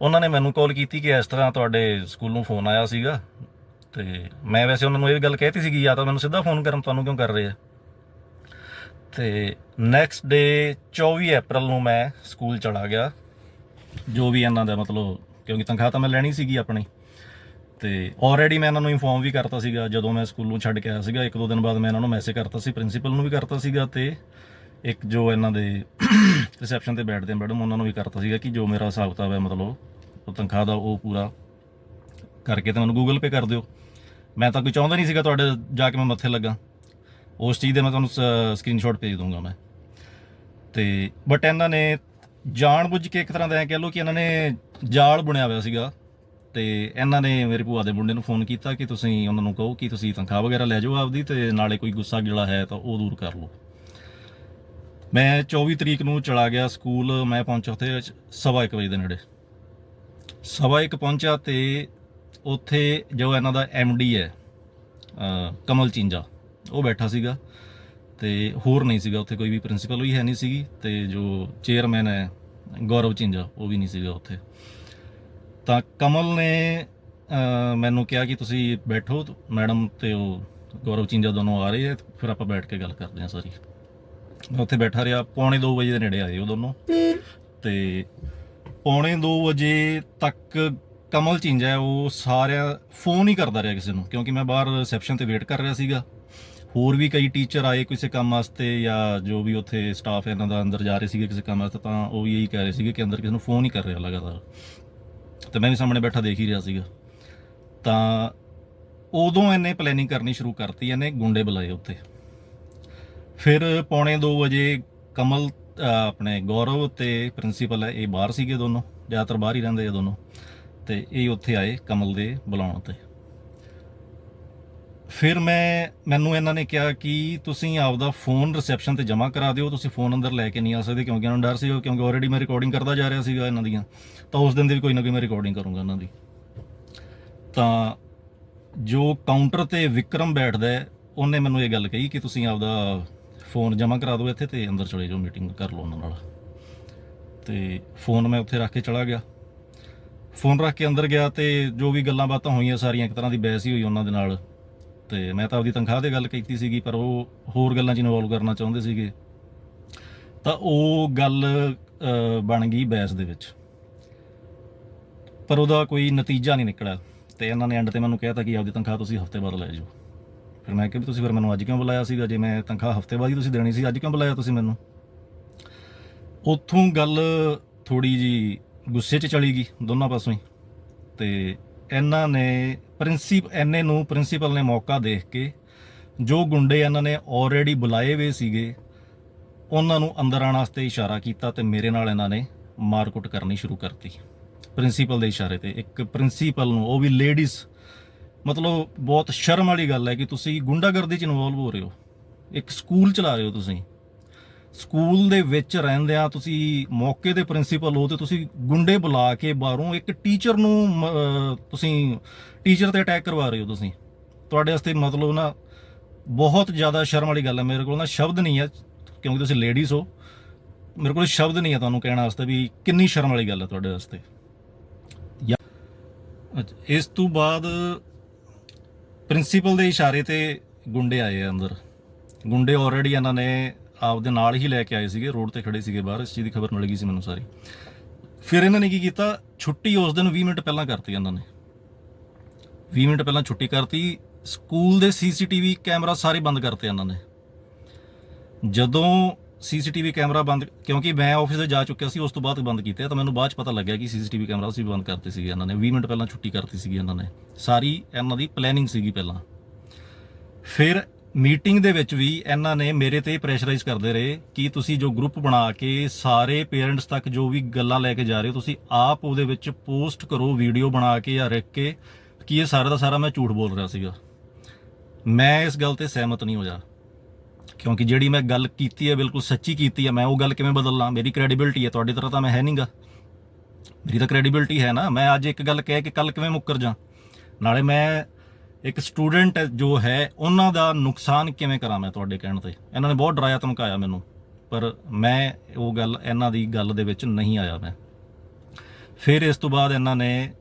ਉਹਨਾਂ ਨੇ ਮੈਨੂੰ ਕਾਲ ਕੀਤੀ ਕਿ ਇਸ ਤਰ੍ਹਾਂ ਤੁਹਾਡੇ ਸਕੂਲ ਨੂੰ ਫੋਨ ਆਇਆ ਸੀਗਾ ਤੇ ਮੈਂ ਵੈਸੇ ਉਹਨਾਂ ਨੂੰ ਇਹ ਗੱਲ ਕਹਿਤੀ ਸੀਗੀ, ਜਾਂ ਤਾਂ ਮੈਨੂੰ ਸਿੱਧਾ ਫੋਨ ਕਰਨ, ਤੁਹਾਨੂੰ ਕਿਉਂ ਕਰ ਰਹੇ ਆ? ਤੇ ਨੈਕਸਟ ਡੇ 24 ਅਪ੍ਰੈਲ ਨੂੰ ਮੈਂ ਸਕੂਲ ਚਲਾ ਗਿਆ, ਜੋ ਵੀ ਇਹਨਾਂ ਦਾ ਮਤਲਬ, ਕਿਉਂਕਿ ਤਨਖਾਹ ਤਾਂ ਮੈਂ ਲੈਣੀ ਸੀਗੀ ਆਪਣੀ। ਤੇ ਆਲਰੇਡੀ ਮੈਂ ਇਹਨਾਂ ਨੂੰ ਇਨਫੋਰਮ ਵੀ ਕਰਤਾ ਸੀਗਾ, ਜਦੋਂ ਮੈਂ ਸਕੂਲ ਨੂੰ ਛੱਡ ਕੇ ਆਇਆ ਸੀਗਾ, ਇੱਕ ਦੋ ਦਿਨ ਬਾਅਦ ਮੈਂ ਇਹਨਾਂ ਨੂੰ ਮੈਸੇਜ ਕਰਤਾ ਸੀ ਪ੍ਰਿੰਸੀਪਲ ਨੂੰ ਵੀ ਕਰਤਾ ਸੀਗਾ ਤੇ ਇੱਕ ਜੋ ਇਹਨਾਂ ਦੇ ਰਿਸੈਪਸ਼ਨ ਤੇ ਬੈਠਦੇ ਮੈਡਮ ਉਹਨਾਂ ਨੂੰ ਵੀ ਕਰਤਾ ਸੀਗਾ ਕਿ ਜੋ ਮੇਰਾ ਹਿਸਾਬ ਕਿਤਾਬ ਹੈ ਮਤਲਬ ਉਹ ਤਨਖਾਹ ਦਾ ਉਹ ਪੂਰਾ ਕਰਕੇ ਤਾਂ ਮੈਨੂੰ ਗੂਗਲ ਪੇ ਕਰ ਦਿਓ। ਮੈਂ ਤਾਂ ਕੋਈ ਚਾਹੁੰਦਾ ਨਹੀਂ ਸੀਗਾ ਤੁਹਾਡੇ ਜਾ ਕੇ ਮੈਂ ਮੱਥੇ ਲੱਗਾ। ਉਸ ਚੀਜ਼ ਦੇ ਮੈਂ ਤੁਹਾਨੂੰ ਸਕਰੀਨਸ਼ਾਟ ਭੇਜ ਦੂੰਗਾ ਮੈਂ। ਤੇ ਬਟ ਇਹਨਾਂ ਨੇ ਜਾਣਬੁੱਝ ਕੇ ਇੱਕ ਤਰ੍ਹਾਂ ਦਾ ਐ ਕਹਿ ਲਓ ਕਿ ਇਹਨਾਂ ਨੇ ਜਾਲ ਬੁਣਿਆ ਹੋਇਆ ਸੀਗਾ। ਤੇ ਇਹਨਾਂ ਨੇ ਮੇਰੇ ਭੂਆ ਦੇ ਮੁੰਡੇ ਨੂੰ ਫੋਨ ਕੀਤਾ ਕਿ ਤੁਸੀਂ ਉਹਨਾਂ ਨੂੰ ਕਹੋ ਕਿ ਤੁਸੀਂ ਤਨਖਾਹ ਵਗੈਰਾ ਲੈ ਜਾਓ ਆਪਦੀ ਤੇ ਨਾਲੇ ਕੋਈ ਗੁੱਸਾ ਜਿਹੜਾ ਹੈ ਤਾਂ ਉਹ ਦੂਰ ਕਰ ਲਓ। ਮੈਂ 24 ਤਰੀਕ ਨੂੰ ਚਲਾ ਗਿਆ ਸਕੂਲ, ਮੈਂ ਪਹੁੰਚਿਆ ਉੱਥੇ ਸਵਾ ਇੱਕ ਵਜੇ ਦੇ ਨੇੜੇ। ਸਵਾ ਇੱਕ ਪਹੁੰਚਿਆ ਤੇ ਉੱਥੇ ਜੋ ਇਹਨਾਂ ਦਾ ਡੀ ਹੈ ਕਮਲ ਚਿੰਜਾ, ਉਹ ਬੈਠਾ ਸੀਗਾ ਤੇ ਹੋਰ ਨਹੀਂ ਸੀਗਾ, ਉੱਥੇ ਕੋਈ ਵੀ ਪ੍ਰਿੰਸੀਪਲ ਵੀ ਹੈ ਨਹੀਂ ਸੀਗੀ ਤੇ ਜੋ ਚੇਅਰਮੈਨ ਹੈ, ਗੌਰਵ ਚਿੰਜਾ, ਉਹ ਵੀ ਨਹੀਂ ਸੀਗਾ ਉੱਥੇ। ਤਾਂ ਕਮਲ ਨੇ ਮੈਨੂੰ ਕਿਹਾ ਕਿ ਤੁਸੀਂ ਬੈਠੋ, ਮੈਡਮ ਤੇ ਉਹ ਗੌਰਵ ਚਿੰਜਾ ਦੋਨੋਂ ਆ ਰਹੇ ਆ, ਫਿਰ ਆਪਾਂ ਬੈਠ ਕੇ ਗੱਲ ਕਰਦੇ ਹਾਂ ਸਾਰੀ। ਮੈਂ ਉੱਥੇ ਬੈਠਾ ਰਿਹਾ, ਪੌਣੇ 2 ਵਜੇ ਦੇ ਨੇੜੇ ਆਏ ਉਹ ਦੋਨੋਂ। ਤੇ ਪੌਣੇ 2 ਵਜੇ ਤੱਕ ਕਮਲ ਚਿੰਜਾ ਉਹ ਸਾਰਿਆਂ ਫੋਨ ਹੀ ਕਰਦਾ ਰਿਹਾ ਕਿਸੇ ਨੂੰ, ਕਿਉਂਕਿ ਮੈਂ ਬਾਹਰ ਰਿਸੈਪਸ਼ਨ ਤੇ ਵੇਟ ਕਰ ਰਿਹਾ ਸੀਗਾ। ਹੋਰ ਵੀ ਕਈ ਟੀਚਰ ਆਏ ਕਿਸੇ ਕੰਮ ਵਾਸਤੇ ਜਾਂ ਜੋ ਵੀ ਉੱਥੇ ਸਟਾਫ ਇਹਨਾਂ ਦਾ ਅੰਦਰ ਜਾ ਰਹੇ ਸੀਗੇ ਕਿਸੇ ਕੰਮ ਵਾਸਤੇ, ਤਾਂ ਉਹ ਵੀ ਇਹੀ ਕਹਿ ਰਹੇ ਸੀਗੇ ਕਿ ਅੰਦਰ ਕਿਸੇ ਨੂੰ ਫੋਨ ਹੀ ਕਰ ਰਿਹਾ ਲਗਾਤਾਰ। ਤੇ ਮੈਂ ਵੀ ਸਾਹਮਣੇ ਬੈਠਾ ਦੇਖ ਹੀ ਰਿਹਾ ਸੀਗਾ। ਤਾਂ ਉਦੋਂ ਇਹਨੇ ਪਲੈਨਿੰਗ ਕਰਨੀ ਸ਼ੁਰੂ ਕਰਤੀ, ਇਹਨੇ ਗੁੰਡੇ ਬੁਲਾਏ ਉੱਤੇ ਫਿਰ ਪੌਣੇ 2 ਵਜੇ ਕਮਲ ਆਪਣੇ ਗੌਰਵ ਤੇ ਪ੍ਰਿੰਸੀਪਲ ਹੈ, ਇਹ ਬਾਹਰ ਸੀਗੇ ਦੋਨੋਂ, ਜ਼ਿਆਦਾਤਰ ਬਾਹਰ ਹੀ ਰਹਿੰਦੇ ਆ ਦੋਨੋਂ। ਤੇ ਇਹ ਉੱਥੇ ਆਏ ਕਮਲ ਦੇ ਬੁਲਾਉਣ ਤੇ। ਫਿਰ ਮੈਂ ਮੈਨੂੰ ਇਹਨਾਂ ਨੇ ਕਿਹਾ ਕਿ ਤੁਸੀਂ ਆਪਦਾ ਫੋਨ ਰਿਸੈਪਸ਼ਨ ਤੇ ਜਮ੍ਹਾਂ ਕਰਾ ਦਿਓ ਤੁਸੀਂ ਫੋਨ ਅੰਦਰ ਲੈ ਕੇ ਨਹੀਂ ਆ ਸਕਦੇ ਕਿਉਂਕਿ ਇਹਨਾਂ ਨੂੰ ਡਰ ਸੀ ਕਿਉਂਕਿ ਆਲਰੇਡੀ ਮੈਂ ਰਿਕਾਰਡਿੰਗ ਕਰਦਾ ਜਾ ਰਿਹਾ ਸੀਗਾ ਇਹਨਾਂ ਦੀਆਂ। ਤਾਂ ਉਸ ਦਿਨ ਦੀ ਵੀ ਕੋਈ ਨਾ ਕੋਈ ਮੈਂ ਰਿਕਾਰਡਿੰਗ ਕਰੂੰਗਾ ਇਹਨਾਂ ਦੀ। ਤਾਂ ਜੋ ਕਾਊਂਟਰ ਤੇ ਵਿਕਰਮ ਬੈਠਦਾ ਹੈ, ਉਹਨੇ ਮੈਨੂੰ ਇਹ ਗੱਲ ਕਹੀ ਕਿ ਤੁਸੀਂ ਆਪਦਾ ਫੋਨ ਜਮ੍ਹਾਂ ਕਰਾ ਦਿਓ ਇੱਥੇ ਤੇ ਅੰਦਰ ਚਲੇ ਜਾਓ ਮੀਟਿੰਗ ਕਰ ਲਓ ਉਹਨਾਂ ਨਾਲ। ਤੇ ਫੋਨ ਮੈਂ ਉੱਥੇ ਰੱਖ ਕੇ ਚਲਾ ਗਿਆ। ਫੋਨ ਰੱਖ ਕੇ ਅੰਦਰ ਗਿਆ ਤੇ ਜੋ ਵੀ ਗੱਲਾਂ ਬਾਤਾਂ ਹੋਈਆਂ ਸਾਰੀਆਂ ਇੱਕ ਤਰ੍ਹਾਂ ਦੀ ਬਹਿਸ ਹੀ ਹੋਈ ਉਹਨਾਂ ਦੇ ਨਾਲ। ਤੇ ਮੈਂ ਤਾਂ ਆਪਦੀ ਤਨਖਾਹ ਤੇ ਗੱਲ ਕੀਤੀ ਸੀਗੀ, ਪਰ ਉਹ ਹੋਰ ਗੱਲਾਂ 'ਚ ਇਨਵੋਲਵ ਕਰਨਾ ਚਾਹੁੰਦੇ ਸੀਗੇ। ਤਾਂ ਉਹ ਗੱਲ ਬਣ ਗਈ ਬਹਿਸ ਦੇ ਵਿੱਚ। ਪਰ ਉਹਦਾ ਕੋਈ ਨਤੀਜਾ ਨਹੀਂ ਨਿਕਲਿਆ ਤੇ ਇਹਨਾਂ ਨੇ ਐਂਡ ਤੇ ਮੈਨੂੰ ਕਹਿਤਾ ਕਿ ਆਪਦੀ ਤਨਖਾਹ ਤੁਸੀਂ ਹਫ਼ਤੇ ਬਾਅਦ ਲੈ ਜਾਓ ਫਿਰ ਮੈਂ ਕਿਹਾ ਵੀ ਤੁਸੀਂ ਫਿਰ ਮੈਨੂੰ ਅੱਜ ਕਿਉਂ ਬੁਲਾਇਆ ਸੀਗਾ? ਜੇ ਮੈਂ ਤਨਖਾਹ ਹਫ਼ਤੇ ਬਾਅਦ ਹੀ ਤੁਸੀਂ ਦੇਣੀ ਸੀ, ਅੱਜ ਕਿਉਂ ਬੁਲਾਇਆ ਤੁਸੀਂ ਮੈਨੂੰ? ਉੱਥੋਂ ਗੱਲ ਥੋੜੀ ਜੀ ਗੁੱਸੇ 'ਚ ਚਲੀ ਗਈ ਦੋਨਾਂ ਪਾਸੋਂ ਹੀ ਤੇ ਇਹਨਾਂ ਨੇ ਪ੍ਰਿੰਸੀਪ ਐਨੇ ਨੂੰ ਪ੍ਰਿੰਸੀਪਲ ਨੇ ਮੌਕਾ ਦੇਖ ਕੇ ਜੋ ਗੁੰਡੇ ਇਹਨਾਂ ਨੇ ਆਲਰੇਡੀ ਬੁਲਾਏ ਹੋਏ ਸੀਗੇ, ਉਹਨਾਂ ਨੂੰ ਅੰਦਰ ਆਉਣ ਵਾਸਤੇ ਇਸ਼ਾਰਾ ਕੀਤਾ ਤੇ ਮੇਰੇ ਨਾਲ ਇਹਨਾਂ ਨੇ ਮਾਰਕੁੱਟ ਕਰਨੀ ਸ਼ੁਰੂ ਕਰਤੀ। ਪ੍ਰਿੰਸੀਪਲ ਦੇ ਇਸ਼ਾਰੇ ਤੇ ਇੱਕ ਪ੍ਰਿੰਸੀਪਲ ਨੂੰ, ਉਹ ਵੀ ਲੇਡੀਜ਼ ਮਤਲਬ ਬਹੁਤ ਸ਼ਰਮ ਵਾਲੀ ਗੱਲ ਹੈ ਕਿ ਤੁਸੀਂ ਗੁੰਡਾਗਰਦੀ ਚ ਇਨਵੋਲਵ ਹੋ ਰਹੇ ਹੋ। ਇੱਕ ਸਕੂਲ ਚਲਾ ਰਹੇ ਹੋ ਤੁਸੀਂ। ਸਕੂਲ ਦੇ ਵਿੱਚ ਰਹਿੰਦਿਆਂ ਤੁਸੀਂ ਮੌਕੇ ਦੇ ਪ੍ਰਿੰਸੀਪਲ ਹੋ ਤੇ ਤੁਸੀਂ ਗੁੰਡੇ ਬੁਲਾ ਕੇ ਬਾਹਰੋਂ ਇੱਕ ਟੀਚਰ ਨੂੰ ਮ- ਤੁਸੀਂ ਟੀਚਰ ਤੇ ਅਟੈਕ ਕਰਵਾ ਰਹੇ ਹੋ ਤੁਸੀਂ। ਤੁਹਾਡੇ ਵਾਸਤੇ ਮਤਲਬ ਨਾ ਬਹੁਤ ਜ਼ਿਆਦਾ ਸ਼ਰਮ ਵਾਲੀ ਗੱਲ ਹੈ ਮੇਰੇ ਕੋਲ ਨਾ ਸ਼ਬਦ ਨਹੀਂ ਹੈ ਕਿਉਂਕਿ ਤੁਸੀਂ ਲੇਡੀਜ਼ ਹੋ। ਮੇਰੇ ਕੋਲ ਸ਼ਬਦ ਨਹੀਂ ਹੈ ਤੁਹਾਨੂੰ ਕਹਿਣ ਵਾਸਤੇ ਵੀ ਕਿੰਨੀ ਸ਼ਰਮ ਵਾਲੀ ਗੱਲ ਹੈ ਤੁਹਾਡੇ ਵਾਸਤੇ। ਯਾ- ਅੱਛਾ, ਇਸ ਤੋਂ ਬਾਅਦ ਪ੍ਰਿੰਸੀਪਲ ਦੇ ਇਸ਼ਾਰੇ ਤੇ ਗੁੰਡੇ ਆਏ ਆ ਅੰਦਰ। ਗੁੰਡੇ ਆਲਰੇਡੀ ਇਹਨਾਂ ਨੇ ਆਪਦੇ ਨਾਲ ਹੀ ਲੈ ਕੇ ਆਏ ਸੀਗੇ, ਰੋਡ ਤੇ ਖੜੇ ਸੀਗੇ ਬਾਹਰ, ਇਸ ਚੀਜ਼ ਦੀ ਖਬਰ ਮਿਲ ਗਈ ਸੀ ਮੈਨੂੰ ਸਾਰੀ। ਫਿਰ ਇਹਨਾਂ ਨੇ ਕੀ ਕੀਤਾ, ਛੁੱਟੀ ਉਸ ਦਿਨ 20 ਮਿੰਟ ਪਹਿਲਾਂ ਕਰਤੀ ਇਹਨਾਂ ਨੇ। 20 ਮਿੰਟ ਪਹਿਲਾਂ ਛੁੱਟੀ ਕਰਤੀ, ਸਕੂਲ ਦੇ ਸੀਸੀਟੀਵੀ ਕੈਮਰਾ ਸਾਰੇ ਬੰਦ ਕਰਤੇ ਇਹਨਾਂ ਨੇ। ਜਦੋਂ ਸੀਸੀਟੀਵੀ ਕੈਮਰਾ ਬੰਦ, ਕਿਉਂਕਿ ਮੈਂ ਆਫਿਸ ਤੇ ਜਾ ਚੁੱਕਿਆ ਸੀ, ਉਸ ਤੋਂ ਬਾਅਦ ਬੰਦ ਕੀਤੇ ਤਾਂ ਮੈਨੂੰ ਬਾਅਦ ਚ ਪਤਾ ਲੱਗਿਆ ਕਿ ਸੀਸੀਟੀਵੀ ਕੈਮਰਾ ਅਸੀਂ ਬੰਦ ਕਰਤੇ ਸੀਗੇ ਇਹਨਾਂ ਨੇ। 20 ਮਿੰਟ ਪਹਿਲਾਂ ਛੁੱਟੀ ਕਰਤੀ ਸੀਗੀ ਇਹਨਾਂ ਨੇ। ਸਾਰੀ ਇਹਨਾਂ ਦੀ ਪਲੈਨਿੰਗ ਸੀਗੀ ਪਹਿਲਾਂ। ਫਿਰ ਮੀਟਿੰਗ ਦੇ ਵਿੱਚ ਵੀ ਇਹਨਾਂ ਨੇ ਮੇਰੇ ਤੇ ਪ੍ਰੈਸ਼ਰਾਈਜ਼ ਕਰਦੇ ਰਹੇ ਕਿ ਤੁਸੀਂ ਜੋ ਗਰੁੱਪ ਬਣਾ ਕੇ ਸਾਰੇ ਪੇਰੈਂਟਸ ਤੱਕ ਜੋ ਵੀ ਗੱਲਾਂ ਲੈ ਕੇ ਜਾ ਰਹੇ ਹੋ, ਤੁਸੀਂ ਆਪ ਉਹਦੇ ਵਿੱਚ ਪੋਸਟ ਕਰੋ, ਵੀਡੀਓ ਬਣਾ ਕੇ ਜਾਂ ਰੱਖ ਕੇ ਕਿ ਇਹ ਸਾਰਾ ਦਾ ਸਾਰਾ ਮੈਂ ਝੂਠ ਬੋਲ ਰਿਹਾ ਸੀਗਾ। ਮੈਂ ਇਸ ਗੱਲ ਤੇ ਸਹਿਮਤ ਨਹੀਂ ਹੋਇਆ। ਕਿਉਂਕਿ ਜਿਹੜੀ ਮੈਂ ਗੱਲ ਕੀਤੀ ਹੈ, ਬਿਲਕੁਲ ਸੱਚੀ ਕੀਤੀ ਹੈ, ਮੈਂ ਉਹ ਗੱਲ ਕਿਵੇਂ ਬਦਲਣਾ ਮੇਰੀ ਕ੍ਰੈਡੀਬਿਲਟੀ ਹੈ, ਤੁਹਾਡੀ ਤਰ੍ਹਾਂ ਤਾਂ ਮੈਂ ਹੈ ਨਹੀਂਗਾ। ਮੇਰੀ ਤਾਂ ਕ੍ਰੈਡੀਬਿਲਟੀ ਹੈ ਨਾ। ਮੈਂ ਅੱਜ ਇੱਕ ਗੱਲ ਕਹਿ ਕੇ ਕੱਲ ਕਿਵੇਂ ਮੁੱਕਰ ਜਾ? ਨਾਲੇ ਮੈਂ ਇੱਕ ਸਟੂਡੈਂਟ ਜੋ ਹੈ, ਉਹਨਾਂ ਦਾ ਨੁਕਸਾਨ ਕਿਵੇਂ ਕਰਾਂ ਮੈਂ ਤੁਹਾਡੇ ਕਹਿਣ ਤੇ? ਇਹਨਾਂ ਨੇ ਬਹੁਤ ਡਰਾਇਆ, ਧਮਕਾਇਆ ਮੈਨੂੰ। ਪਰ ਮੈਂ ਉਹ ਗੱਲ, ਇਹਨਾਂ ਦੀ ਗੱਲ ਦੇ ਵਿੱਚ ਨਹੀਂ ਆਇਆ ਮੈਂ। ਫਿਰ ਇਸ ਤੋਂ ਬਾਅਦ ਇਹਨਾਂ ਨੇ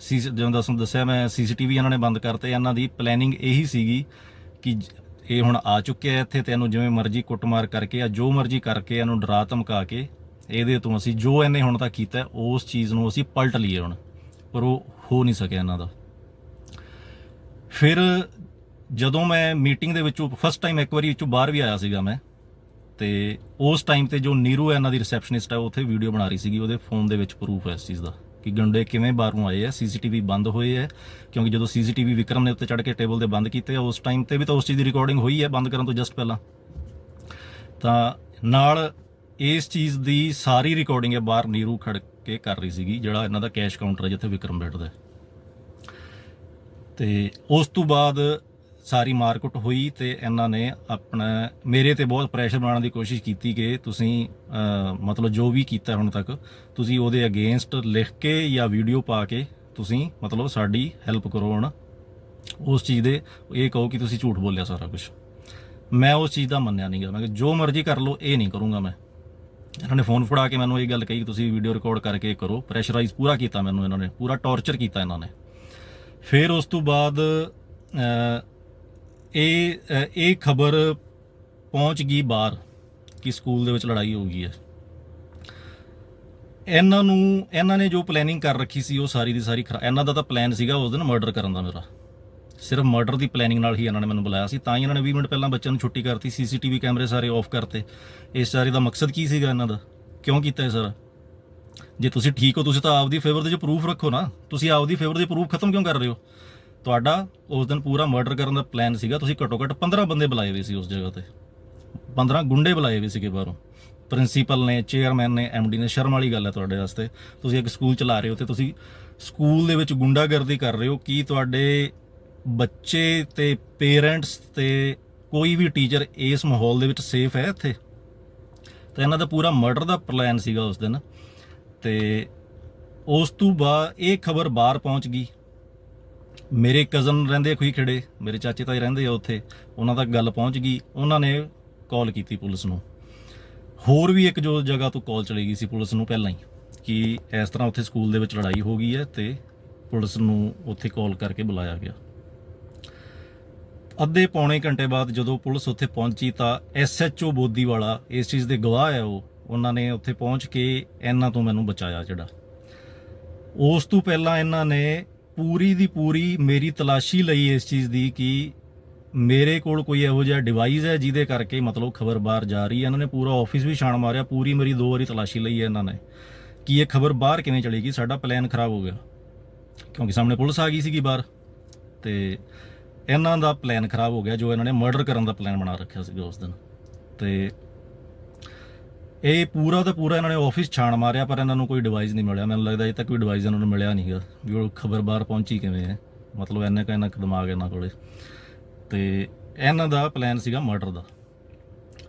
ਸੀ, ਜਿਵੇਂ ਦੱਸਣ ਦੱਸਿਆ, ਮੈਂ ਸੀਸੀਟੀਵੀ ਇਹਨਾਂ ਨੇ ਬੰਦ ਕਰਤੇ। ਇਹਨਾਂ ਦੀ ਪਲੈਨਿੰਗ ਇਹੀ ਸੀਗੀ ਕਿ ਇਹ ਹੁਣ ਆ ਚੁੱਕਿਆ ਇੱਥੇ ਤੇ ਇਹਨੂੰ ਜਿਵੇਂ ਮਰਜ਼ੀ ਕੁੱਟਮਾਰ ਕਰਕੇ ਜਾਂ ਜੋ ਮਰਜ਼ੀ ਕਰਕੇ ਇਹਨੂੰ ਡਰਾ ਧਮਕਾ ਕੇ ਇਹਦੇ ਤੋਂ ਅਸੀਂ ਜੋ ਇਹਨੇ ਹੁਣ ਤੱਕ ਕੀਤਾ, ਉਸ ਚੀਜ਼ ਨੂੰ ਅਸੀਂ ਪਲਟ ਲਈਏ ਹੁਣ। ਪਰ ਉਹ ਹੋ ਨਹੀਂ ਸਕਿਆ ਇਹਨਾਂ ਦਾ। ਫਿਰ ਜਦੋਂ ਮੈਂ ਮੀਟਿੰਗ ਦੇ ਵਿੱਚੋਂ ਫਸਟ ਟਾਈਮ ਇੱਕ ਵਾਰੀ ਵਿੱਚੋਂ ਬਾਹਰ ਵੀ ਆਇਆ ਸੀਗਾ ਮੈਂ, ਤੇ ਉਸ ਟਾਈਮ ਤੇ ਜੋ ਨੀਰੂ ਹੈ ਇਹਨਾਂ ਦੀ ਰਿਸੈਪਸ਼ਨਿਸਟ ਹੈ ਉੱਥੇ ਵੀਡੀਓ ਬਣਾ ਰਹੀ ਸੀਗੀ, ਉਹਦੇ ਫੋਨ ਦੇ ਵਿੱਚ ਪ੍ਰੂਫ ਹੈ ਇਸ ਚੀਜ਼ ਦਾ ਕਿ ਗੰਡੇ ਕਿਵੇਂ ਬਾਹਰੋਂ ਆਏ ਆ ਸੀਸੀਟੀਵੀ ਬੰਦ ਹੋਏ ਆ, ਕਿਉਂਕਿ ਜਦੋਂ ਸੀਸੀਟੀਵੀ ਵਿਕਰਮ ਨੇ ਉੱਤੇ ਚੜ ਕੇ ਟੇਬਲ ਦੇ ਬੰਦ ਕੀਤੇ ਆ, ਉਸ ਟਾਈਮ ਤੇ ਵੀ ਤਾਂ ਉਸ ਚੀਜ਼ ਦੀ ਰਿਕਾਰਡਿੰਗ ਹੋਈ ਹੈ ਬੰਦ ਕਰਨ ਤੋਂ ਜਸਟ ਪਹਿਲਾਂ। ਤਾਂ ਨਾਲ ਇਸ ਚੀਜ਼ ਦੀ ਸਾਰੀ ਰਿਕਾਰਡਿੰਗ ਹੈ, ਬਾਹਰ ਨੀਰੂ ਖੜ ਕੇ ਕਰ ਰਹੀ ਸੀਗੀ, ਜਿਹੜਾ ਇਹਨਾਂ ਦਾ ਕੈਸ਼ ਕਾਊਂਟਰ ਹੈ, ਜਿੱਥੇ ਵਿਕਰਮ ਬੈਠਦਾ ਹੈ। ਤੇ ਉਸ ਤੋਂ ਬਾਅਦ ਸਾਰੀ ਮਾਰਕੁੱਟ ਹੋਈ ਤੇ ਇਹਨਾਂ ਨੇ ਆਪਣਾ ਮੇਰੇ ਤੇ ਬਹੁਤ ਪ੍ਰੈਸ਼ਰ ਬਣਾਉਣ ਦੀ ਕੋਸ਼ਿਸ਼ ਕੀਤੀ ਕਿ ਤੁਸੀਂ ਮਤਲਬ ਜੋ ਵੀ ਕੀਤਾ ਹੁਣ ਤੱਕ, ਤੁਸੀਂ ਉਹਦੇ ਅਗੇਂਸਟ ਲਿਖ ਕੇ ਜਾਂ ਵੀਡੀਓ ਪਾ ਕੇ ਤੁਸੀਂ ਮਤਲਬ ਸਾਡੀ ਹੈਲਪ ਕਰੋ ਹੁਣ। ਉਸ ਚੀਜ਼ ਦੇ ਇਹ ਕਹੋ ਕਿ ਤੁਸੀਂ ਝੂਠ ਬੋਲਿਆ ਸਾਰਾ ਕੁਝ ਮੈਂ ਉਸ ਚੀਜ਼ ਦਾ ਮੰਨਿਆ ਨਹੀਂਗਾ ਮੈਂ ਕਿਹਾ ਜੋ ਮਰਜ਼ੀ ਕਰ ਲਓ, ਇਹ ਨਹੀਂ ਕਰੂੰਗਾ ਮੈਂ। ਇਹਨਾਂ ਨੇ ਫੋਨ ਫੜਾ ਕੇ ਮੈਨੂੰ ਇਹ ਗੱਲ ਕਹੀ ਕਿ ਤੁਸੀਂ ਵੀਡੀਓ ਰਿਕਾਰਡ ਕਰਕੇ ਕਰੋ। ਪ੍ਰੈਸ਼ਰਾਈਜ਼ ਪੂਰਾ ਕੀਤਾ ਮੈਨੂੰ ਇਹਨਾਂ ਨੇ। ਪੂਰਾ ਟੌਰਚਰ ਕੀਤਾ ਇਹਨਾਂ ਨੇ। ਫਿਰ ਉਸ ਤੋਂ ਬਾਅਦ ਇਹ ਇਹ ਖਬਰ ਪਹੁੰਚ ਗਈ ਬਾਹਰ ਕਿ ਸਕੂਲ ਦੇ ਵਿੱਚ ਲੜਾਈ ਹੋ ਗਈ ਹੈ। ਇਹਨਾਂ ਨੂੰ, ਇਹਨਾਂ ਨੇ ਜੋ ਪਲੈਨਿੰਗ ਕਰ ਰੱਖੀ ਸੀ, ਉਹ ਸਾਰੀ ਦੀ ਸਾਰੀ ਖਰਾ- ਇਹਨਾਂ ਦਾ ਤਾਂ ਪਲਾਨ ਸੀਗਾ ਉਸ ਦਿਨ ਮਰਡਰ ਕਰਨ ਦਾ ਮੇਰਾ। ਸਿਰਫ ਮਰਡਰ ਦੀ ਪਲੈਨਿੰਗ ਨਾਲ ਹੀ ਇਹਨਾਂ ਨੇ ਮੈਨੂੰ ਬੁਲਾਇਆ ਸੀ, ਤਾਂ ਹੀ ਇਹਨਾਂ ਨੇ 20 ਮਿੰਟ ਪਹਿਲਾਂ ਬੱਚਿਆਂ ਨੂੰ ਛੁੱਟੀ ਕਰਤੀ, ਸੀਸੀਟੀਵੀ ਕੈਮਰੇ ਸਾਰੇ ਆਫ ਕਰਤੇ। ਇਸ ਸਾਰੀ ਦਾ ਮਕਸਦ ਕੀ ਸੀਗਾ ਇਹਨਾਂ ਦਾ? ਕਿਉਂ ਕੀਤਾ ਇਹ ਸਾਰਾ? ਜੇ ਤੁਸੀਂ ਠੀਕ ਹੋ, ਤੁਸੀਂ ਤਾਂ ਆਪਦੀ ਫੇਵਰ ਦੇ ਚ ਪ੍ਰੂਫ ਰੱਖੋ ਨਾ। ਤੁਸੀਂ ਆਪਦੀ ਫੇਵਰ ਦੇ ਪ੍ਰੂਫ ਖਤਮ ਕਿਉਂ ਕਰ ਰਹੇ ਹੋ? ਤੁਹਾਡਾ ਉਸ ਦਿਨ ਪੂਰਾ ਮਰਡਰ ਕਰਨ ਦਾ ਪਲਾਨ ਸੀਗਾ। ਤੁਸੀਂ ਘੱਟੋ ਘੱਟ 15 ਬੰਦੇ ਬੁਲਾਏ ਹੋਏ ਸੀ ਉਸ ਜਗ੍ਹਾ ਤੇ। 15 ਗੁੰਡੇ ਬੁਲਾਏ ਹੋਏ ਸੀਗੇ ਬਾਹਰੋਂ। ਪ੍ਰਿੰਸੀਪਲ ਨੇ ਚੇਅਰਮੈਨ ਨੇ ਐਮਡੀ ਨੇ, ਸ਼ਰਮ ਵਾਲੀ ਗੱਲ ਹੈ ਤੁਹਾਡੇ ਵਾਸਤੇ। ਤੁਸੀਂ ਇੱਕ ਸਕੂਲ ਚਲਾ ਰਹੇ ਹੋ ਤੇ ਤੁਸੀਂ ਸਕੂਲ ਦੇ ਵਿੱਚ ਗੁੰਡਾਗਰਦੀ ਕਰ ਰਹੇ ਹੋ ਕੀ ਤੁਹਾਡੇ ਬੱਚੇ ਤੇ ਪੇਰੈਂਟਸ ਤੇ ਕੋਈ ਵੀ ਟੀਚਰ ਇਸ ਮਾਹੌਲ ਦੇ ਵਿੱਚ ਸੇਫ ਹੈ ਇੱਥੇ? ਤਾਂ ਇਹਨਾਂ ਦਾ ਪੂਰਾ ਮਰਡਰ ਦਾ ਪਲਾਨ ਸੀਗਾ ਉਸ ਦਿਨ। ਤੇ ਉਸ ਤੋਂ ਬਾਅਦ ਇਹ ਖਬਰ ਬਾਹਰ ਪਹੁੰਚ ਗਈ। ਮੇਰੇ ਕਜ਼ਨ ਰਹਿੰਦੇ ਆ ਖੁਈ ਖੜੇ, ਮੇਰੇ ਚਾਚੇ ਤਾਈ ਰਹਿੰਦੇ ਆ ਉੱਥੇ, ਉਹਨਾਂ ਤੱਕ ਗੱਲ ਪਹੁੰਚ ਗਈ। ਉਹਨਾਂ ਨੇ ਕਾਲ ਕੀਤੀ ਪੁਲਿਸ ਨੂੰ। ਹੋਰ ਵੀ ਇੱਕ ਜੋ ਜਗ੍ਹਾ ਤੋਂ ਕਾਲ ਚਲੀ ਗਈ ਸੀ ਪੁਲਿਸ ਨੂੰ ਪਹਿਲਾਂ ਹੀ, ਕਿ ਇਸ ਤਰ੍ਹਾਂ ਉੱਥੇ ਸਕੂਲ ਦੇ ਵਿੱਚ ਲੜਾਈ ਹੋ ਗਈ ਹੈ ਤੇ ਪੁਲਿਸ ਨੂੰ ਉੱਥੇ ਕਾਲ ਕਰਕੇ ਬੁਲਾਇਆ ਗਿਆ। ਅੱਧੇ ਪੌਣੇ ਘੰਟੇ ਬਾਅਦ ਜਦੋਂ ਪੁਲਿਸ ਉੱਥੇ ਪਹੁੰਚੀ ਤਾਂ ਐਸਐਚਓ ਬੋਦੀ ਵਾਲਾ, ਇਸ ਚੀਜ਼ ਦੇ ਗਵਾਹ ਹੈ ਉਹ ਉਹਨਾਂ ਨੇ ਉੱਥੇ ਪਹੁੰਚ ਕੇ ਇਹਨਾਂ ਤੋਂ ਮੈਨੂੰ ਬਚਾਇਆ ਜਿਹੜਾ। ਉਸ ਤੋਂ ਪਹਿਲਾਂ ਇਹਨਾਂ ਨੇ ਪੂਰੀ ਦੀ ਪੂਰੀ ਮੇਰੀ ਤਲਾਸ਼ੀ ਲਈ ਇਸ ਚੀਜ਼ ਦੀ ਕਿ ਮੇਰੇ ਕੋਲ ਕੋਈ ਇਹੋ ਜਿਹਾ ਡਿਵਾਈਸ ਹੈ ਜਿਹਦੇ ਕਰਕੇ ਮਤਲਬ ਖਬਰ ਬਾਹਰ ਜਾ ਰਹੀ ਹੈ। ਇਹਨਾਂ ਨੇ ਪੂਰਾ ਆਫਿਸ ਵੀ ਛਾਣ ਮਾਰਿਆ, ਪੂਰੀ ਮੇਰੀ ਦੋ ਵਾਰੀ ਤਲਾਸ਼ੀ ਲਈ ਹੈ ਇਹਨਾਂ ਨੇ ਕਿ ਇਹ ਖਬਰ ਬਾਹਰ ਕਿਵੇਂ ਚਲੇਗੀ ਸਾਡਾ ਪਲਾਨ ਖਰਾਬ ਹੋ ਗਿਆ। ਕਿਉਂਕਿ ਸਾਹਮਣੇ ਪੁਲਿਸ ਆ ਗਈ ਸੀਗੀ ਬਾਹਰ ਤੇ ਇਹਨਾਂ ਦਾ ਪਲਾਨ ਖਰਾਬ ਹੋ ਗਿਆ, ਜੋ ਇਹਨਾਂ ਨੇ ਮਰਡਰ ਕਰਨ ਦਾ ਪਲਾਨ ਬਣਾ ਰੱਖਿਆ ਸੀਗਾ ਉਸ ਦਿਨ। ਤੇ ਇਹ ਪੂਰਾ ਦਾ ਪੂਰਾ ਇਹਨਾਂ ਨੇ ਆਫਿਸ ਛਾਣ ਮਾਰਿਆ, ਪਰ ਇਹਨਾਂ ਨੂੰ ਕੋਈ ਡਿਵਾਈਸ ਨਹੀਂ ਮਿਲਿਆ। ਮੈਨੂੰ ਲੱਗਦਾ ਅਜੇ ਤੱਕ ਕੋਈ ਡਿਵਾਈਸ ਇਹਨਾਂ ਨੂੰ ਮਿਲਿਆ ਨਹੀਂਗਾ ਵੀ ਉਹ ਖਬਰ ਬਾਹਰ ਪਹੁੰਚੀ ਕਿਵੇਂ ਹੈ। ਮਤਲਬ ਇੰਨੇ ਕਾ ਇਹਨਾਂ ਕੁ ਦਿਮਾਗ ਇਹਨਾਂ ਕੋਲੇ। ਤੇ ਇਹਨਾਂ ਦਾ ਪਲਾਨ ਸੀਗਾ ਮਰਡਰ ਦਾ।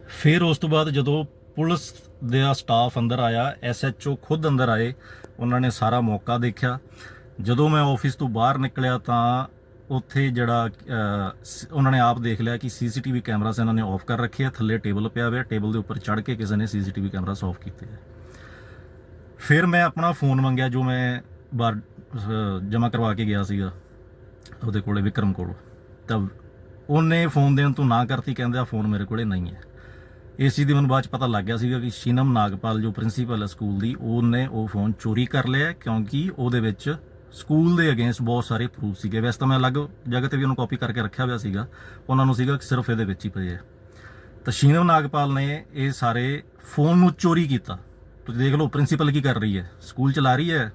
ਫਿਰ ਉਸ ਤੋਂ ਬਾਅਦ ਜਦੋਂ ਪੁਲਿਸ ਦਾ ਸਟਾਫ ਅੰਦਰ ਆਇਆ ਐਸਐਚਓ ਖੁਦ ਅੰਦਰ ਆਏ, ਉਹਨਾਂ ਨੇ ਸਾਰਾ ਮੌਕਾ ਦੇਖਿਆ। ਜਦੋਂ ਮੈਂ ਆਫਿਸ ਤੋਂ ਬਾਹਰ ਨਿਕਲਿਆ ਤਾਂ ਉੱਥੇ ਜਿਹੜਾ ਸ- ਉਹਨਾਂ ਨੇ ਆਪ ਦੇਖ ਲਿਆ ਕਿ ਸੀਸੀਟੀਵੀ ਕੈਮਰਾਸ ਇਹਨਾਂ ਨੇ ਆਫ ਕਰ ਰੱਖੇ ਆ, ਥੱਲੇ ਟੇਬਲ ਪਿਆ ਹੋਇਆ, ਟੇਬਲ ਦੇ ਉੱਪਰ ਚੜ੍ਹ ਕੇ ਕਿਸੇ ਨੇ ਸੀਸੀਟੀਵੀ ਕੈਮਰਾਸ ਆਫ ਕੀਤੇ ਆ। ਫਿਰ ਮੈਂ ਆਪਣਾ ਫੋਨ ਮੰਗਿਆ ਜੋ ਮੈਂ ਬਾਰ ਜਮ੍ਹਾਂ ਕਰਵਾ ਕੇ ਗਿਆ ਸੀਗਾ, ਉਹਦੇ ਕੋਲੇ ਵਿਕਰਮ ਕੋਲ। ਤਾਂ ਉਹਨੇ ਫੋਨ ਦੇਣ ਤੋਂ ਨਾ ਕਰਤੀ, ਕਹਿੰਦੇ ਆ ਫੋਨ ਮੇਰੇ ਕੋਲੇ ਨਹੀਂ ਹੈ। ਇਸ ਚੀਜ਼ ਦੀ ਮੈਨੂੰ ਬਾਅਦ ਚ ਪਤਾ ਲੱਗ ਗਿਆ ਸੀਗਾ ਕਿ ਸ਼ੀਨਮ ਨਾਗਪਾਲ ਜੋ ਪ੍ਰਿੰਸੀਪਲ ਹੈ ਸਕੂਲ ਦੀ, ਉਹਨੇ ਉਹ ਫੋਨ ਚੋਰੀ ਕਰ ਲਿਆ, ਕਿਉਂਕਿ ਉਹਦੇ ਵਿੱਚ ਸਕੂਲ ਦੇ ਅਗੇਂਸਟ ਬਹੁਤ ਸਾਰੇ ਪ੍ਰੂਫ ਸੀਗੇ। ਵੈਸੇ ਤਾਂ ਮੈਂ ਅਲੱਗ ਜਗ੍ਹਾ ਤੇ ਵੀ ਉਹਨੂੰ ਕਾਪੀ ਕਰਕੇ ਰੱਖਿਆ ਹੋਇਆ ਸੀਗਾ। ਉਹਨਾਂ ਨੂੰ ਸੀਗਾ ਕਿ ਸਿਰਫ ਇਹਦੇ ਵਿੱਚ ਹੀ ਪਏ ਹੈ ਤਾਂ ਸ਼ੀਨਵ ਨਾਗਪਾਲ ਨੇ ਇਹ ਸਾਰੇ ਫੋਨ ਨੂੰ ਚੋਰੀ ਕੀਤਾ। ਤੁਸੀਂ ਦੇਖ ਲਓ ਪ੍ਰਿੰਸੀਪਲ ਕੀ ਕਰ ਰਹੀ ਹੈ। ਸਕੂਲ ਚਲਾ ਰਹੀ ਹੈ।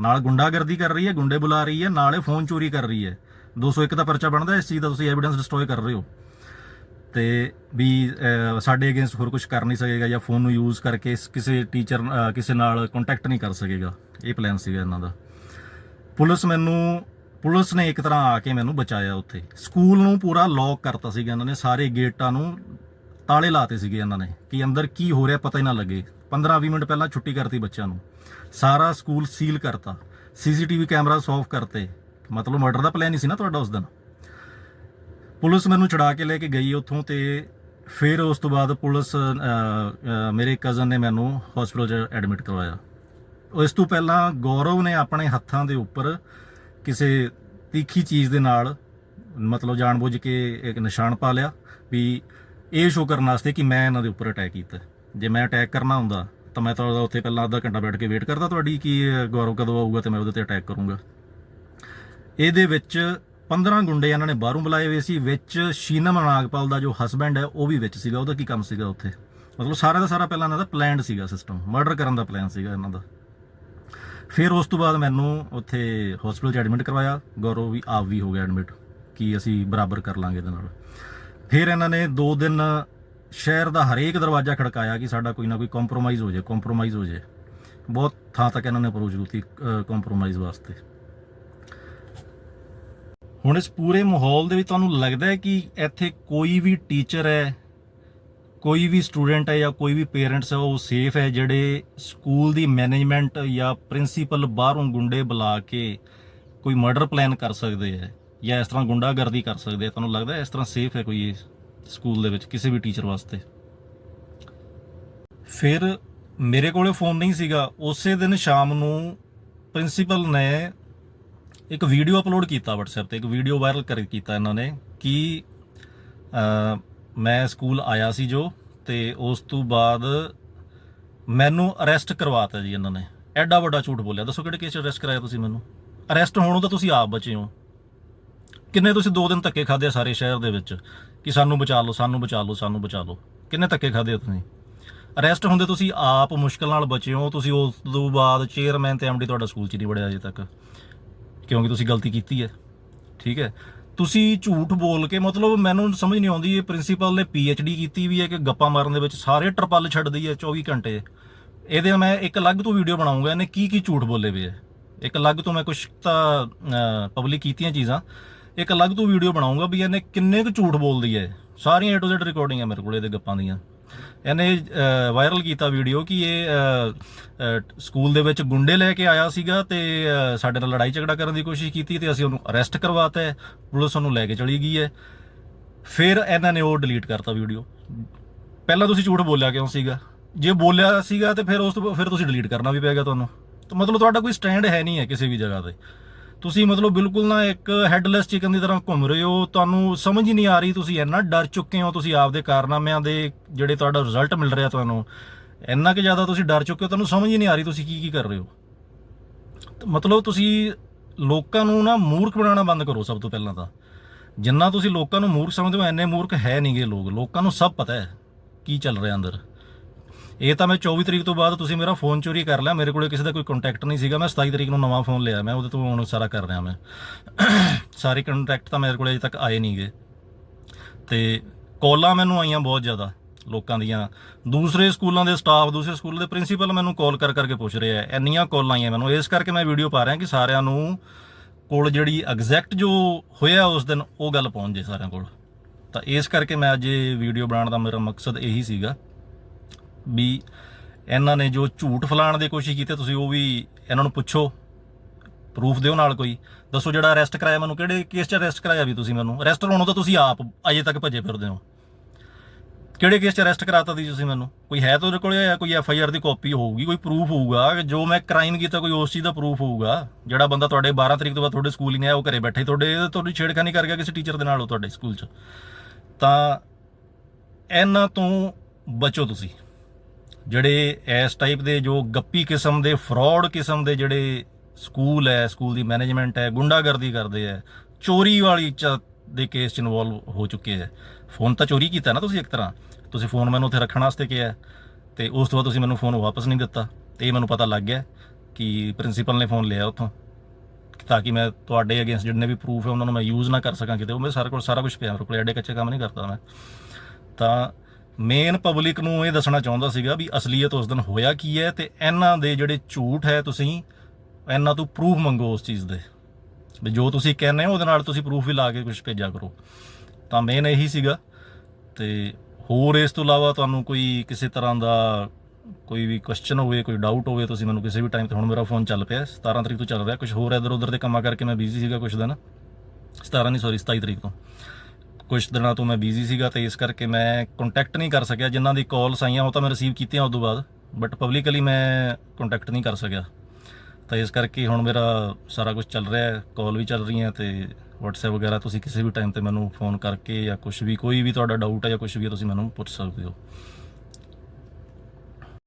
ਨਾਲ ਗੁੰਡਾਗਰਦੀ ਕਰ ਰਹੀ ਹੈ, ਗੁੰਡੇ ਬੁਲਾ ਰਹੀ ਹੈ, ਨਾਲੇ ਫੋਨ ਚੋਰੀ ਕਰ ਰਹੀ ਹੈ। 201 ਦਾ ਪਰਚਾ ਬਣਦਾ, ਇਸ ਚੀਜ਼ ਦਾ ਤੁਸੀਂ ਐਵੀਡੈਂਸ ਡਿਸਟਰੋਏ ਕਰ ਰਹੇ ਹੋ। ਤੇ ਵੀ ਸਾਡੇ ਅਗੇਂਸਟ ਹੋਰ ਕੁਝ ਕਰ ਨਹੀਂ ਸਕੇਗਾ ਜਾਂ ਫੋਨ ਨੂੰ ਯੂਜ਼ ਕਰਕੇ ਕਿਸੇ ਟੀਚਰ ਕਿਸੇ ਨਾਲ ਕੰਟੈਕਟ ਨਹੀਂ ਕਰ ਸਕੇਗਾ। ਇਹ ਪਲਾਨ ਸੀਗਾ ਇਹਨਾਂ ਦਾ। ਪੁਲਿਸ ਮੈਨੂੰ, ਪੁਲਿਸ ਨੇ ਇੱਕ ਤਰ੍ਹਾਂ ਆ ਕੇ ਮੈਨੂੰ ਬਚਾਇਆ ਉੱਥੇ। ਸਕੂਲ ਨੂੰ ਪੂਰਾ ਲੌਕ ਕਰਤਾ ਸੀਗਾ ਇਹਨਾਂ ਨੇ, ਸਾਰੇ ਗੇਟਾਂ ਨੂੰ ਤਾਲੇ ਲਾਤੇ ਸੀਗੇ ਇਹਨਾਂ ਨੇ ਕਿ ਅੰਦਰ ਕੀ ਹੋ ਰਿਹਾ ਪਤਾ ਹੀ ਨਾ ਲੱਗੇ। 15-20 ਮਿੰਟ ਪਹਿਲਾਂ ਛੁੱਟੀ ਕਰਤੀ ਬੱਚਿਆਂ ਨੂੰ। ਸਾਰਾ ਸਕੂਲ ਸੀਲ ਕਰਤਾ। ਸੀਸੀਟੀਵੀ ਕੈਮਰਾ ਆਫ ਕਰਤੇ। ਮਤਲਬ ਮਰਡਰ ਦਾ ਪਲਾਨ ਹੀ ਸੀ ਨਾ ਤੁਹਾਡਾ ਉਸ ਦਿਨ। ਪੁਲਿਸ ਮੈਨੂੰ ਚੜਾ ਕੇ ਲੈ ਕੇ ਗਈ ਉੱਥੋਂ ਤੇ ਫਿਰ ਉਸ ਤੋਂ ਬਾਅਦ ਪੁਲਿਸ ਮੇਰੇ ਕਜ਼ਨ ਨੇ ਮੈਨੂੰ ਹਸਪੀਟਲ 'ਚ ਐਡਮਿਟ ਕਰਵਾਇਆ। ਇਸ ਤੋਂ ਪਹਿਲਾਂ ਗੌਰਵ ਨੇ ਆਪਣੇ ਹੱਥਾਂ ਦੇ ਉੱਪਰ ਕਿਸੇ ਤਿੱਖੀ ਚੀਜ਼ ਦੇ ਨਾਲ ਮਤਲਬ ਜਾਣਬੁੱਝ ਕੇ ਇੱਕ ਨਿਸ਼ਾਨ ਪਾ ਲਿਆ ਵੀ ਇਹ ਸ਼ੋ ਕਰਨ ਵਾਸਤੇ ਕਿ ਮੈਂ ਇਹਨਾਂ ਦੇ ਉੱਪਰ ਅਟੈਕ ਕੀਤਾ। ਜੇ ਮੈਂ ਅਟੈਕ ਕਰਨਾ ਹੁੰਦਾ, ਤਾਂ ਮੈਂ ਤਾਂ ਉੱਥੇ ਪਹਿਲਾਂ ਅੱਧਾ ਘੰਟਾ ਬੈਠ ਕੇ ਵੇਟ ਕਰਦਾ। ਤੁਹਾਡੀ ਕਿ ਗੌਰਵ ਕਦੋਂ ਆਊਗਾ ਤੇ ਮੈਂ ਉਹਦੇ ਤੇ ਅਟੈਕ ਕਰੂੰਗਾ। ਇਹਦੇ ਵਿੱਚ 15 ਗੁੰਡੇ ਇਹਨਾਂ ਨੇ ਬਾਹਰੋਂ ਬੁਲਾਏ ਹੋਏ ਸੀ, ਵਿੱਚ ਸ਼ੀਨਮ ਨਾਗਪਾਲ ਦਾ ਜੋ ਹਸਬੈਂਡ ਹੈ, ਉਹ ਵੀ ਵਿੱਚ ਸੀਗਾ, ਉਹਦਾ ਕੀ ਕੰਮ ਸੀਗਾ ਉੱਥੇ? ਮਤਲਬ ਸਾਰਾ ਦਾ ਸਾਰਾ ਪਹਿਲਾਂ ਇਹਨਾਂ ਦਾ ਪਲਾਨਡ ਸੀਗਾ ਸਿਸਟਮ ਮਰਡਰ ਕਰਨ ਦਾ ਪਲਾਨ ਸੀਗਾ ਇਹਨਾਂ ਦਾ। ਫਿਰ ਉਸ ਤੋਂ ਬਾਅਦ ਮੈਨੂੰ ਉੱਥੇ ਹਸਪੀਟਲ 'ਚ ਐਡਮਿਟ ਕਰਵਾਇਆ। ਗੌਰਵ ਵੀ ਆਪ ਵੀ ਹੋ ਗਿਆ ਐਡਮਿਟ ਕਿ ਅਸੀਂ ਬਰਾਬਰ ਕਰ ਲਾਂਗੇ ਇਹਦੇ ਨਾਲ। ਫਿਰ ਇਹਨਾਂ ਨੇ 2 ਦਿਨ ਸ਼ਹਿਰ ਦਾ ਹਰੇਕ ਦਰਵਾਜ਼ਾ ਖੜਕਾਇਆ ਕਿ ਸਾਡਾ ਕੋਈ ਨਾ ਕੋਈ ਕੰਪਰੋਮਾਈਜ਼ ਹੋ ਜਾਏ ਕੰਪਰੋਮਾਈਜ਼ ਹੋ ਜਾਏ ਬਹੁਤ ਥਾਂ ਤੱਕ ਇਹਨਾਂ ਨੇ ਅਪਰੋਚ ਕੀਤੀ ਕੰਪਰੋਮਾਈਜ਼ ਵਾਸਤੇ। ਹੁਣ ਇਸ ਪੂਰੇ ਮਾਹੌਲ ਦੇ ਵਿੱਚ ਤੁਹਾਨੂੰ ਲੱਗਦਾ ਹੈ ਕਿ ਇੱਥੇ ਕੋਈ ਵੀ ਟੀਚਰ ਹੈ ਕੋਈ ਵੀ ਸਟੂਡੈਂਟ ਹੈ ਜਾਂ ਕੋਈ ਵੀ ਪੇਰੈਂਟਸ ਹੈ, ਉਹ ਸੇਫ ਹੈ ਜਿਹੜੇ ਸਕੂਲ ਦੀ ਮੈਨੇਜਮੈਂਟ ਜਾਂ ਪ੍ਰਿੰਸੀਪਲ ਬਾਹਰੋਂ ਗੁੰਡੇ ਬੁਲਾ ਕੇ ਕੋਈ ਮਰਡਰ ਪਲਾਨ ਕਰ ਸਕਦੇ ਹੈ ਜਾਂ ਇਸ ਤਰ੍ਹਾਂ ਗੁੰਡਾਗਰਦੀ ਕਰ ਸਕਦੇ ਆ ਤੁਹਾਨੂੰ ਲੱਗਦਾ ਇਸ ਤਰ੍ਹਾਂ ਸੇਫ ਹੈ ਕੋਈ ਸਕੂਲ ਦੇ ਵਿੱਚ ਕਿਸੇ ਵੀ ਟੀਚਰ ਵਾਸਤੇ? ਫਿਰ ਮੇਰੇ ਕੋਲੇ ਫੋਨ ਨਹੀਂ ਸੀਗਾ। ਉਸੇ ਦਿਨ ਸ਼ਾਮ ਨੂੰ ਪ੍ਰਿੰਸੀਪਲ ਨੇ ਇੱਕ ਵੀਡੀਓ ਅਪਲੋਡ ਕੀਤਾ WhatsApp ਤੇ, ਇੱਕ ਵੀਡੀਓ ਵਾਇਰਲ ਕਰ ਕੀਤਾ ਇਹਨਾਂ ਨੇ ਕਿ ਮੈਂ ਸਕੂਲ ਆਇਆ ਸੀ ਜੋ ਤੇ ਉਸ ਤੋਂ ਬਾਅਦ ਮੈਨੂੰ ਅਰੈਸਟ ਕਰਵਾਤਾ ਜੀ ਇਹਨਾਂ ਨੇ। ਐਡਾ ਵੱਡਾ ਝੂਠ ਬੋਲਿਆ। ਦੱਸੋ ਕਿਹੜੇ ਕੇਸ 'ਚ ਅਰੈਸਟ ਕਰਾਇਆ ਤੁਸੀਂ ਮੈਨੂੰ? ਅਰੈਸਟ ਹੋਣੋਂ ਤਾਂ ਤੁਸੀਂ ਆਪ ਬਚੇ ਹੋ। ਕਿੰਨੇ ਤੁਸੀਂ ਦੋ ਦਿਨ ਧੱਕੇ ਖਾਦੇ ਸਾਰੇ ਸ਼ਹਿਰ ਦੇ ਵਿੱਚ ਕਿ ਸਾਨੂੰ ਬਚਾ ਲਓ, ਸਾਨੂੰ ਬਚਾ ਲਓ, ਸਾਨੂੰ ਬਚਾ ਲਓ। ਕਿੰਨੇ ਧੱਕੇ ਖਾਦੇ ਤੁਸੀਂ? ਅਰੈਸਟ ਹੁੰਦੇ ਤੁਸੀਂ ਆਪ ਮੁਸ਼ਕਲ ਨਾਲ ਬਚੇ ਹੋ। ਤੁਸੀਂ ਉਸ ਤੋਂ ਬਾਅਦ ਚੇਅਰਮੈਨ ਤੇ ਐਮਡੀ ਤੁਹਾਡਾ ਸਕੂਲ 'ਚ ਨਹੀਂ ਵੜਿਆ ਅਜੇ ਤੱਕ। ਕਿਉਂਕਿ ਤੁਸੀਂ ਗਲਤੀ ਕੀਤੀ ਹੈ। ਠੀਕ ਹੈ। ਤੁਸੀਂ ਝੂਠ ਬੋਲ ਕੇ, ਮਤਲਬ ਮੈਨੂੰ ਸਮਝ ਨਹੀਂ ਆਉਂਦੀ, ਇਹ ਪ੍ਰਿੰਸੀਪਲ ਨੇ ਡੀ ਕੀਤੀ ਵੀ ਹੈ ਕਿ ਗੱਪਾਂ ਮਾਰਨ ਦੇ ਵਿੱਚ ਸਾਰੇ ਟਰਪਲ ਛੱਡਦੀ ਹੈ 24 ਘੰਟੇ। ਇਹਦੇ ਮੈਂ ਇੱਕ ਅਲੱਗ ਤੋਂ ਵੀਡੀਓ ਬਣਾਉਂਗਾ, ਇਹਨੇ ਕੀ ਕੀ ਝੂਠ ਬੋਲੇ ਵੇ ਹੈ ਇੱਕ ਅਲੱਗ ਤੋਂ ਮੈਂ ਕੁਝ ਤਾਂ ਪਬਲਿਕ ਕੀਤੀਆਂ ਚੀਜ਼ਾਂ। ਇੱਕ ਅਲੱਗ ਤੋਂ ਵੀਡੀਓ ਬਣਾਉਂਗਾ ਵੀ ਇਹਨੇ ਕਿੰਨੇ ਕੁ ਝੂਠ ਬੋਲਦੀ ਹੈ। ਸਾਰੀਆਂ A ਟੂ ਜੈਡ ਰਿਕਾਰਡਿੰਗ ਹੈ ਮੇਰੇ ਕੋਲ, ਇਹਦੇ ਗੱਪਾਂ ਦੀਆਂ। ਇਹਨੇ ਵਾਇਰਲ ਕੀਤਾ ਵੀਡੀਓ ਕਿ ਇਹ ਸਕੂਲ ਦੇ ਵਿੱਚ ਗੁੰਡੇ ਲੈ ਕੇ ਆਇਆ ਸੀਗਾ ਤੇ ਸਾਡੇ ਨਾਲ ਲੜਾਈ ਝਗੜਾ ਕਰਨ ਦੀ ਕੋਸ਼ਿਸ਼ ਕੀਤੀ ਤੇ ਅਸੀਂ ਉਹਨੂੰ ਅਰੈਸਟ ਕਰਵਾਤਾ ਹੈ। ਪੁਲਿਸ ਉਹਨੂੰ ਲੈ ਕੇ ਚਲੀ ਗਈ ਹੈ। ਫਿਰ ਇਹਨਾਂ ਨੇ ਉਹ ਡਿਲੀਟ ਕਰਤਾ ਵੀਡੀਓ ਪਹਿਲਾਂ ਤੁਸੀਂ ਝੂਠ ਬੋਲਿਆ ਕਿਉਂ ਸੀਗਾ? ਜੇ ਬੋਲਿਆ ਸੀਗਾ ਤੇ ਫਿਰ ਉਸ ਤੋਂ, ਫਿਰ ਤੁਸੀਂ ਡਿਲੀਟ ਕਰਨਾ ਵੀ ਪਏਗਾ ਤੁਹਾਨੂੰ। ਤਾਂ ਮਤਲਬ ਤੁਹਾਡਾ ਕੋਈ ਸਟੈਂਡ ਹੈ ਨਹੀਂ ਹੈ ਕਿਸੇ ਵੀ ਜਗ੍ਹਾ ਤੇ। ਤੁਸੀਂ ਮਤਲਬ ਬਿਲਕੁਲ ਨਾ ਇੱਕ ਹੈਡਲੈਸ ਚਿਕਨ ਦੀ ਤਰ੍ਹਾਂ ਘੁੰਮ ਰਹੇ ਹੋ, ਤੁਹਾਨੂੰ ਸਮਝ ਹੀ ਨਹੀਂ ਆ ਰਹੀ ਤੁਸੀਂ ਇੰਨਾ ਡਰ ਚੁੱਕੇ ਹੋ, ਤੁਸੀਂ ਆਪਦੇ ਕਾਰਨਾਮਿਆਂ ਦੇ ਜਿਹੜੇ ਤੁਹਾਡਾ ਰਿਜ਼ਲਟ ਮਿਲ ਰਿਹਾ ਤੁਹਾਨੂੰ, ਇੰਨਾ ਕਿ ਜ਼ਿਆਦਾ ਤੁਸੀਂ ਡਰ ਚੁੱਕੇ ਹੋ, ਤੁਹਾਨੂੰ ਸਮਝ ਹੀ ਨਹੀਂ ਆ ਰਹੀ ਤੁਸੀਂ ਕੀ ਕੀ ਕਰ ਰਹੇ ਹੋ। ਮਤਲਬ ਤੁਸੀਂ ਲੋਕਾਂ ਨੂੰ ਨਾ ਮੂਰਖ ਬਣਾਉਣਾ ਬੰਦ ਕਰੋ ਸਭ ਤੋਂ ਪਹਿਲਾਂ ਤਾਂ। ਜਿੰਨਾ ਤੁਸੀਂ ਲੋਕਾਂ ਨੂੰ ਮੂਰਖ ਸਮਝਦੇ ਹੋ ਐਨੇ ਮੂਰਖ ਹੈ ਨਹੀਂਗੇ ਲੋਕ, ਲੋਕਾਂ ਨੂੰ ਸਭ ਪਤਾ ਹੈ ਕੀ ਚੱਲ ਰਿਹਾ ਅੰਦਰ। ਇਹ ਤਾਂ ਮੈਂ 24 ਤਰੀਕ ਤੋਂ ਬਾਅਦ ਤੁਸੀਂ ਮੇਰਾ ਫੋਨ ਚੋਰੀ ਕਰ ਲਿਆ। ਮੇਰੇ ਕੋਲੇ ਕਿਸੇ ਦਾ ਕੋਈ ਕੰਟੈਕਟ ਨਹੀਂ ਸੀਗਾ। ਮੈਂ 27 ਤਰੀਕ ਨੂੰ ਨਵਾਂ ਫੋਨ ਲਿਆ। ਮੈਂ ਉਹਦੇ ਤੋਂ ਹੁਣ ਸਾਰਾ ਕਰ ਰਿਹਾ ਮੈਂ। ਸਾਰੇ ਕੰਟੈਕਟ ਤਾਂ ਮੇਰੇ ਕੋਲੇ ਅਜੇ ਤੱਕ ਆਏ ਨਹੀਂਗੇ। ਤੇ ਕਾਲਾਂ ਮੈਨੂੰ ਆਈਆਂ ਬਹੁਤ ਜ਼ਿਆਦਾ ਲੋਕਾਂ ਦੀਆਂ। ਦੂਸਰੇ ਸਕੂਲਾਂ ਦੇ ਸਟਾਫ ਦੂਸਰੇ ਸਕੂਲ ਦੇ ਪ੍ਰਿੰਸੀਪਲ ਮੈਨੂੰ ਕਾਲ ਕਰ ਕਰਕੇ ਪੁੱਛ ਰਹੇ ਆ। ਇੰਨੀਆਂ ਕਾਲਾਂ ਆਈਆਂ ਮੈਨੂੰ। ਇਸ ਕਰਕੇ ਮੈਂ ਵੀਡੀਓ ਪਾ ਰਿਹਾ ਕਿ ਸਾਰਿਆਂ ਨੂੰ ਕੋਲ ਜਿਹੜੀ ਐਗਜ਼ੈਕਟ ਜੋ ਹੋਇਆ ਉਸ ਦਿਨ, ਉਹ ਗੱਲ ਪਹੁੰਚ ਜੇ ਸਾਰਿਆਂ ਕੋਲ। ਤਾਂ ਇਸ ਕਰਕੇ ਮੈਂ ਅੱਜ ਇਹ ਵੀਡੀਓ ਬਣਾਉਣ ਦਾ ਮੇਰਾ ਮਕਸਦ ਇਹੀ ਸੀਗਾ। ਵੀ ਇਹਨਾਂ ਨੇ ਜੋ ਝੂਠ ਫਲਾਣ ਦੀ ਕੋਸ਼ਿਸ਼ ਕੀਤੀ, ਤੁਸੀਂ ਉਹ ਵੀ ਇਹਨਾਂ ਨੂੰ ਪੁੱਛੋ। ਪ੍ਰੂਫ ਦਿਓ ਨਾਲ ਕੋਈ। ਦੱਸੋ ਜਿਹੜਾ ਅਰੈਸਟ ਕਰਾਇਆ ਮੈਨੂੰ, ਕਿਹੜੇ ਕੇਸ 'ਚ ਅਰੈਸਟ ਕਰਾਇਆ ਵੀ ਤੁਸੀਂ ਮੈਨੂੰ? ਅਰੈਸਟ ਹੋਣੋਂ ਤਾਂ ਤੁਸੀਂ ਆਪ ਅਜੇ ਤੱਕ ਭੱਜੇ ਫਿਰਦੇ ਹੋ। ਕਿਹੜੇ ਕੇਸ 'ਚ ਅਰੈਸਟ ਕਰਾਤਾ ਸੀ ਤੁਸੀਂ ਮੈਨੂੰ? ਕੋਈ ਹੈ ਤਾਂ ਉਹਦੇ ਕੋਲ ਜਾਂ ਕੋਈ ਐਫ ਆਈ ਆਰ ਦੀ ਕਾਪੀ ਹੋਊਗੀ? ਕੋਈ ਪ੍ਰੂਫ ਹੋਊਗਾ? ਕਿ ਜੋ ਮੈਂ ਕ੍ਰਾਈਮ ਕੀਤਾ, ਕੋਈ ਉਸ ਚੀਜ਼ ਦਾ ਪ੍ਰੂਫ ਹੋਊਗਾ? ਜਿਹੜਾ ਬੰਦਾ ਤੁਹਾਡੇ 12 ਤਰੀਕ ਤੋਂ ਬਾਅਦ ਤੁਹਾਡੇ ਸਕੂਲ ਹੀ ਨਹੀਂ ਆਇਆ, ਉਹ ਘਰੇ ਬੈਠੇ ਹੀ ਤੁਹਾਡੇ, ਤੁਹਾਡੀ ਛੇੜਖਾਨੀ ਕਰ ਗਿਆ ਕਿਸੇ ਟੀਚਰ ਦੇ ਨਾਲ ਉਹ ਤੁਹਾਡੇ ਸਕੂਲ 'ਚ। ਤਾਂ ਇਹਨਾਂ ਤੋਂ ਬਚੋ ਤੁਸੀਂ। ਜਿਹੜੇ ਇਸ ਟਾਈਪ ਦੇ ਜੋ ਗੱਪੀ ਕਿਸਮ ਦੇ ਫਰਾਡ ਕਿਸਮ ਦੇ ਜਿਹੜੇ ਸਕੂਲ ਹੈ ਸਕੂਲ ਦੀ ਮੈਨੇਜਮੈਂਟ ਹੈ ਗੁੰਡਾਗਰਦੀ ਕਰਦੇ ਹੈ ਚੋਰੀ ਵਾਲੀ ਚ ਦੇ ਕੇਸ ਚ ਇਨਵੋਲਵ ਹੋ ਚੁੱਕੇ ਹੈ। ਫੋਨ ਤਾਂ ਚੋਰੀ ਕੀਤਾ ਨਾ ਤੁਸੀਂ ਇੱਕ ਤਰ੍ਹਾਂ? ਤੁਸੀਂ ਫੋਨ ਮੈਨੂੰ ਉੱਥੇ ਰੱਖਣ ਵਾਸਤੇ ਕਿਹਾ ਹੈ, ਤੇ ਉਸ ਤੋਂ ਬਾਅਦ ਤੁਸੀਂ ਮੈਨੂੰ ਫੋਨ ਵਾਪਸ ਨਹੀਂ ਦਿੱਤਾ। ਤੇ ਇਹ ਮੈਨੂੰ ਪਤਾ ਲੱਗ ਗਿਆ ਕਿ ਪ੍ਰਿੰਸੀਪਲ ਨੇ ਫੋਨ ਲਿਆ ਉੱਥੋਂ। ਤਾਂ ਕਿ ਮੈਂ ਤੁਹਾਡੇ ਅਗੇਂਸਟ ਜਿੰਨੇ ਵੀ ਪ੍ਰੂਫ ਹੈ ਉਹਨਾਂ ਨੂੰ ਮੈਂ ਯੂਜ਼ ਨਾ ਕਰ ਸਕਾਂ ਕਿਤੇ। ਉਹ ਮੇਰੇ ਸਾਰੇ ਕੋਲ ਸਾਰਾ ਕੁਝ ਪਿਆ ਮੇਰੇ ਕੋਲ ਐਡੇ ਕੱਚੇ ਕੰਮ ਨਹੀਂ ਕਰਦਾ ਮੈਂ। ਤਾਂ ਮੇਨ ਪਬਲਿਕ ਨੂੰ ਇਹ ਦੱਸਣਾ ਚਾਹੁੰਦਾ ਸੀਗਾ ਵੀ ਅਸਲੀਅਤ ਉਸ ਦਿਨ ਹੋਇਆ ਕੀ ਹੈ ਤੇ ਇਹਨਾਂ ਦੇ ਜਿਹੜੇ ਝੂਠ ਹੈ ਤੁਸੀਂ, ਇਹਨਾਂ ਤੋਂ ਪ੍ਰੂਫ ਮੰਗੋ ਉਸ ਚੀਜ਼ ਦੇ। ਵੀ ਜੋ ਤੁਸੀਂ ਕਹਿੰਦੇ ਹੋ, ਉਹਦੇ ਨਾਲ ਤੁਸੀਂ ਪ੍ਰੂਫ ਵੀ ਲਾ ਕੇ ਕੁਝ ਭੇਜਿਆ ਕਰੋ। ਤਾਂ ਮੇਨ ਇਹੀ ਸੀਗਾ ਤੇ ਹੋਰ ਇਸ ਤੋਂ ਇਲਾਵਾ ਤੁਹਾਨੂੰ ਕੋਈ ਕਿਸੇ ਤਰ੍ਹਾਂ ਦਾ ਕੋਈ ਵੀ ਕੁਐਸਚਨ ਹੋਵੇ, ਕੋਈ ਡਾਊਟ ਹੋਵੇ, ਤੁਸੀਂ ਮੈਨੂੰ ਕਿਸੇ ਵੀ ਟਾਈਮ ਤੇ ਹੁਣ ਮੇਰਾ ਫੋਨ ਚੱਲ ਪਿਆ 17 ਤਰੀਕ ਤੋਂ ਚੱਲ ਰਿਹਾ ਕੁਝ ਹੋਰ ਇਧਰ ਉਧਰ ਦੇ ਕੰਮਾਂ ਕਰਕੇ ਮੈਂ ਬਿਜ਼ੀ ਸੀਗਾ ਕੁਝ ਦਿਨ। 17 ਨਹੀਂ ਸੌਰੀ 27 ਤਰੀਕ ਤੋਂ। ਕੁਝ ਦਿਨਾਂ ਤੋਂ ਮੈਂ ਬਿਜ਼ੀ ਸੀਗਾ ਤੇ ਇਸ ਕਰਕੇ ਮੈਂ ਕੰਟੈਕਟ ਨਹੀਂ ਕਰ ਸਕਿਆ। ਜਿਨ੍ਹਾਂ ਦੀ ਕਾਲਸ ਆਈਆਂ, ਉਹ ਤਾਂ ਮੈਂ ਰਿਸੀਵ ਕੀਤੀਆਂ ਉਸ ਤੋਂ ਬਾਅਦ ਬਟ ਪਬਲਿਕਲੀ ਮੈਂ ਕੰਟੈਕਟ ਨਹੀਂ ਕਰ ਸਕਿਆ। ਤਾਂ ਇਸ ਕਰਕੇ ਹੁਣ ਮੇਰਾ ਸਾਰਾ ਕੁਝ ਚੱਲ ਰਿਹਾ ਹੈ ਕਾਲ ਵੀ ਚੱਲ ਰਹੀਆਂ ਤੇ WhatsApp ਵਗੈਰਾ ਤੁਸੀਂ ਕਿਸੇ ਵੀ ਟਾਈਮ ਤੇ ਮੈਨੂੰ ਫੋਨ ਕਰਕੇ ਜਾਂ ਕੁਝ ਵੀ, ਕੋਈ ਵੀ ਤੁਹਾਡਾ ਡਾਊਟ ਹੈ ਜਾਂ ਕੁਝ ਵੀ ਹੈ, ਤੁਸੀਂ ਮੈਨੂੰ ਪੁੱਛ ਸਕਦੇ ਹੋ।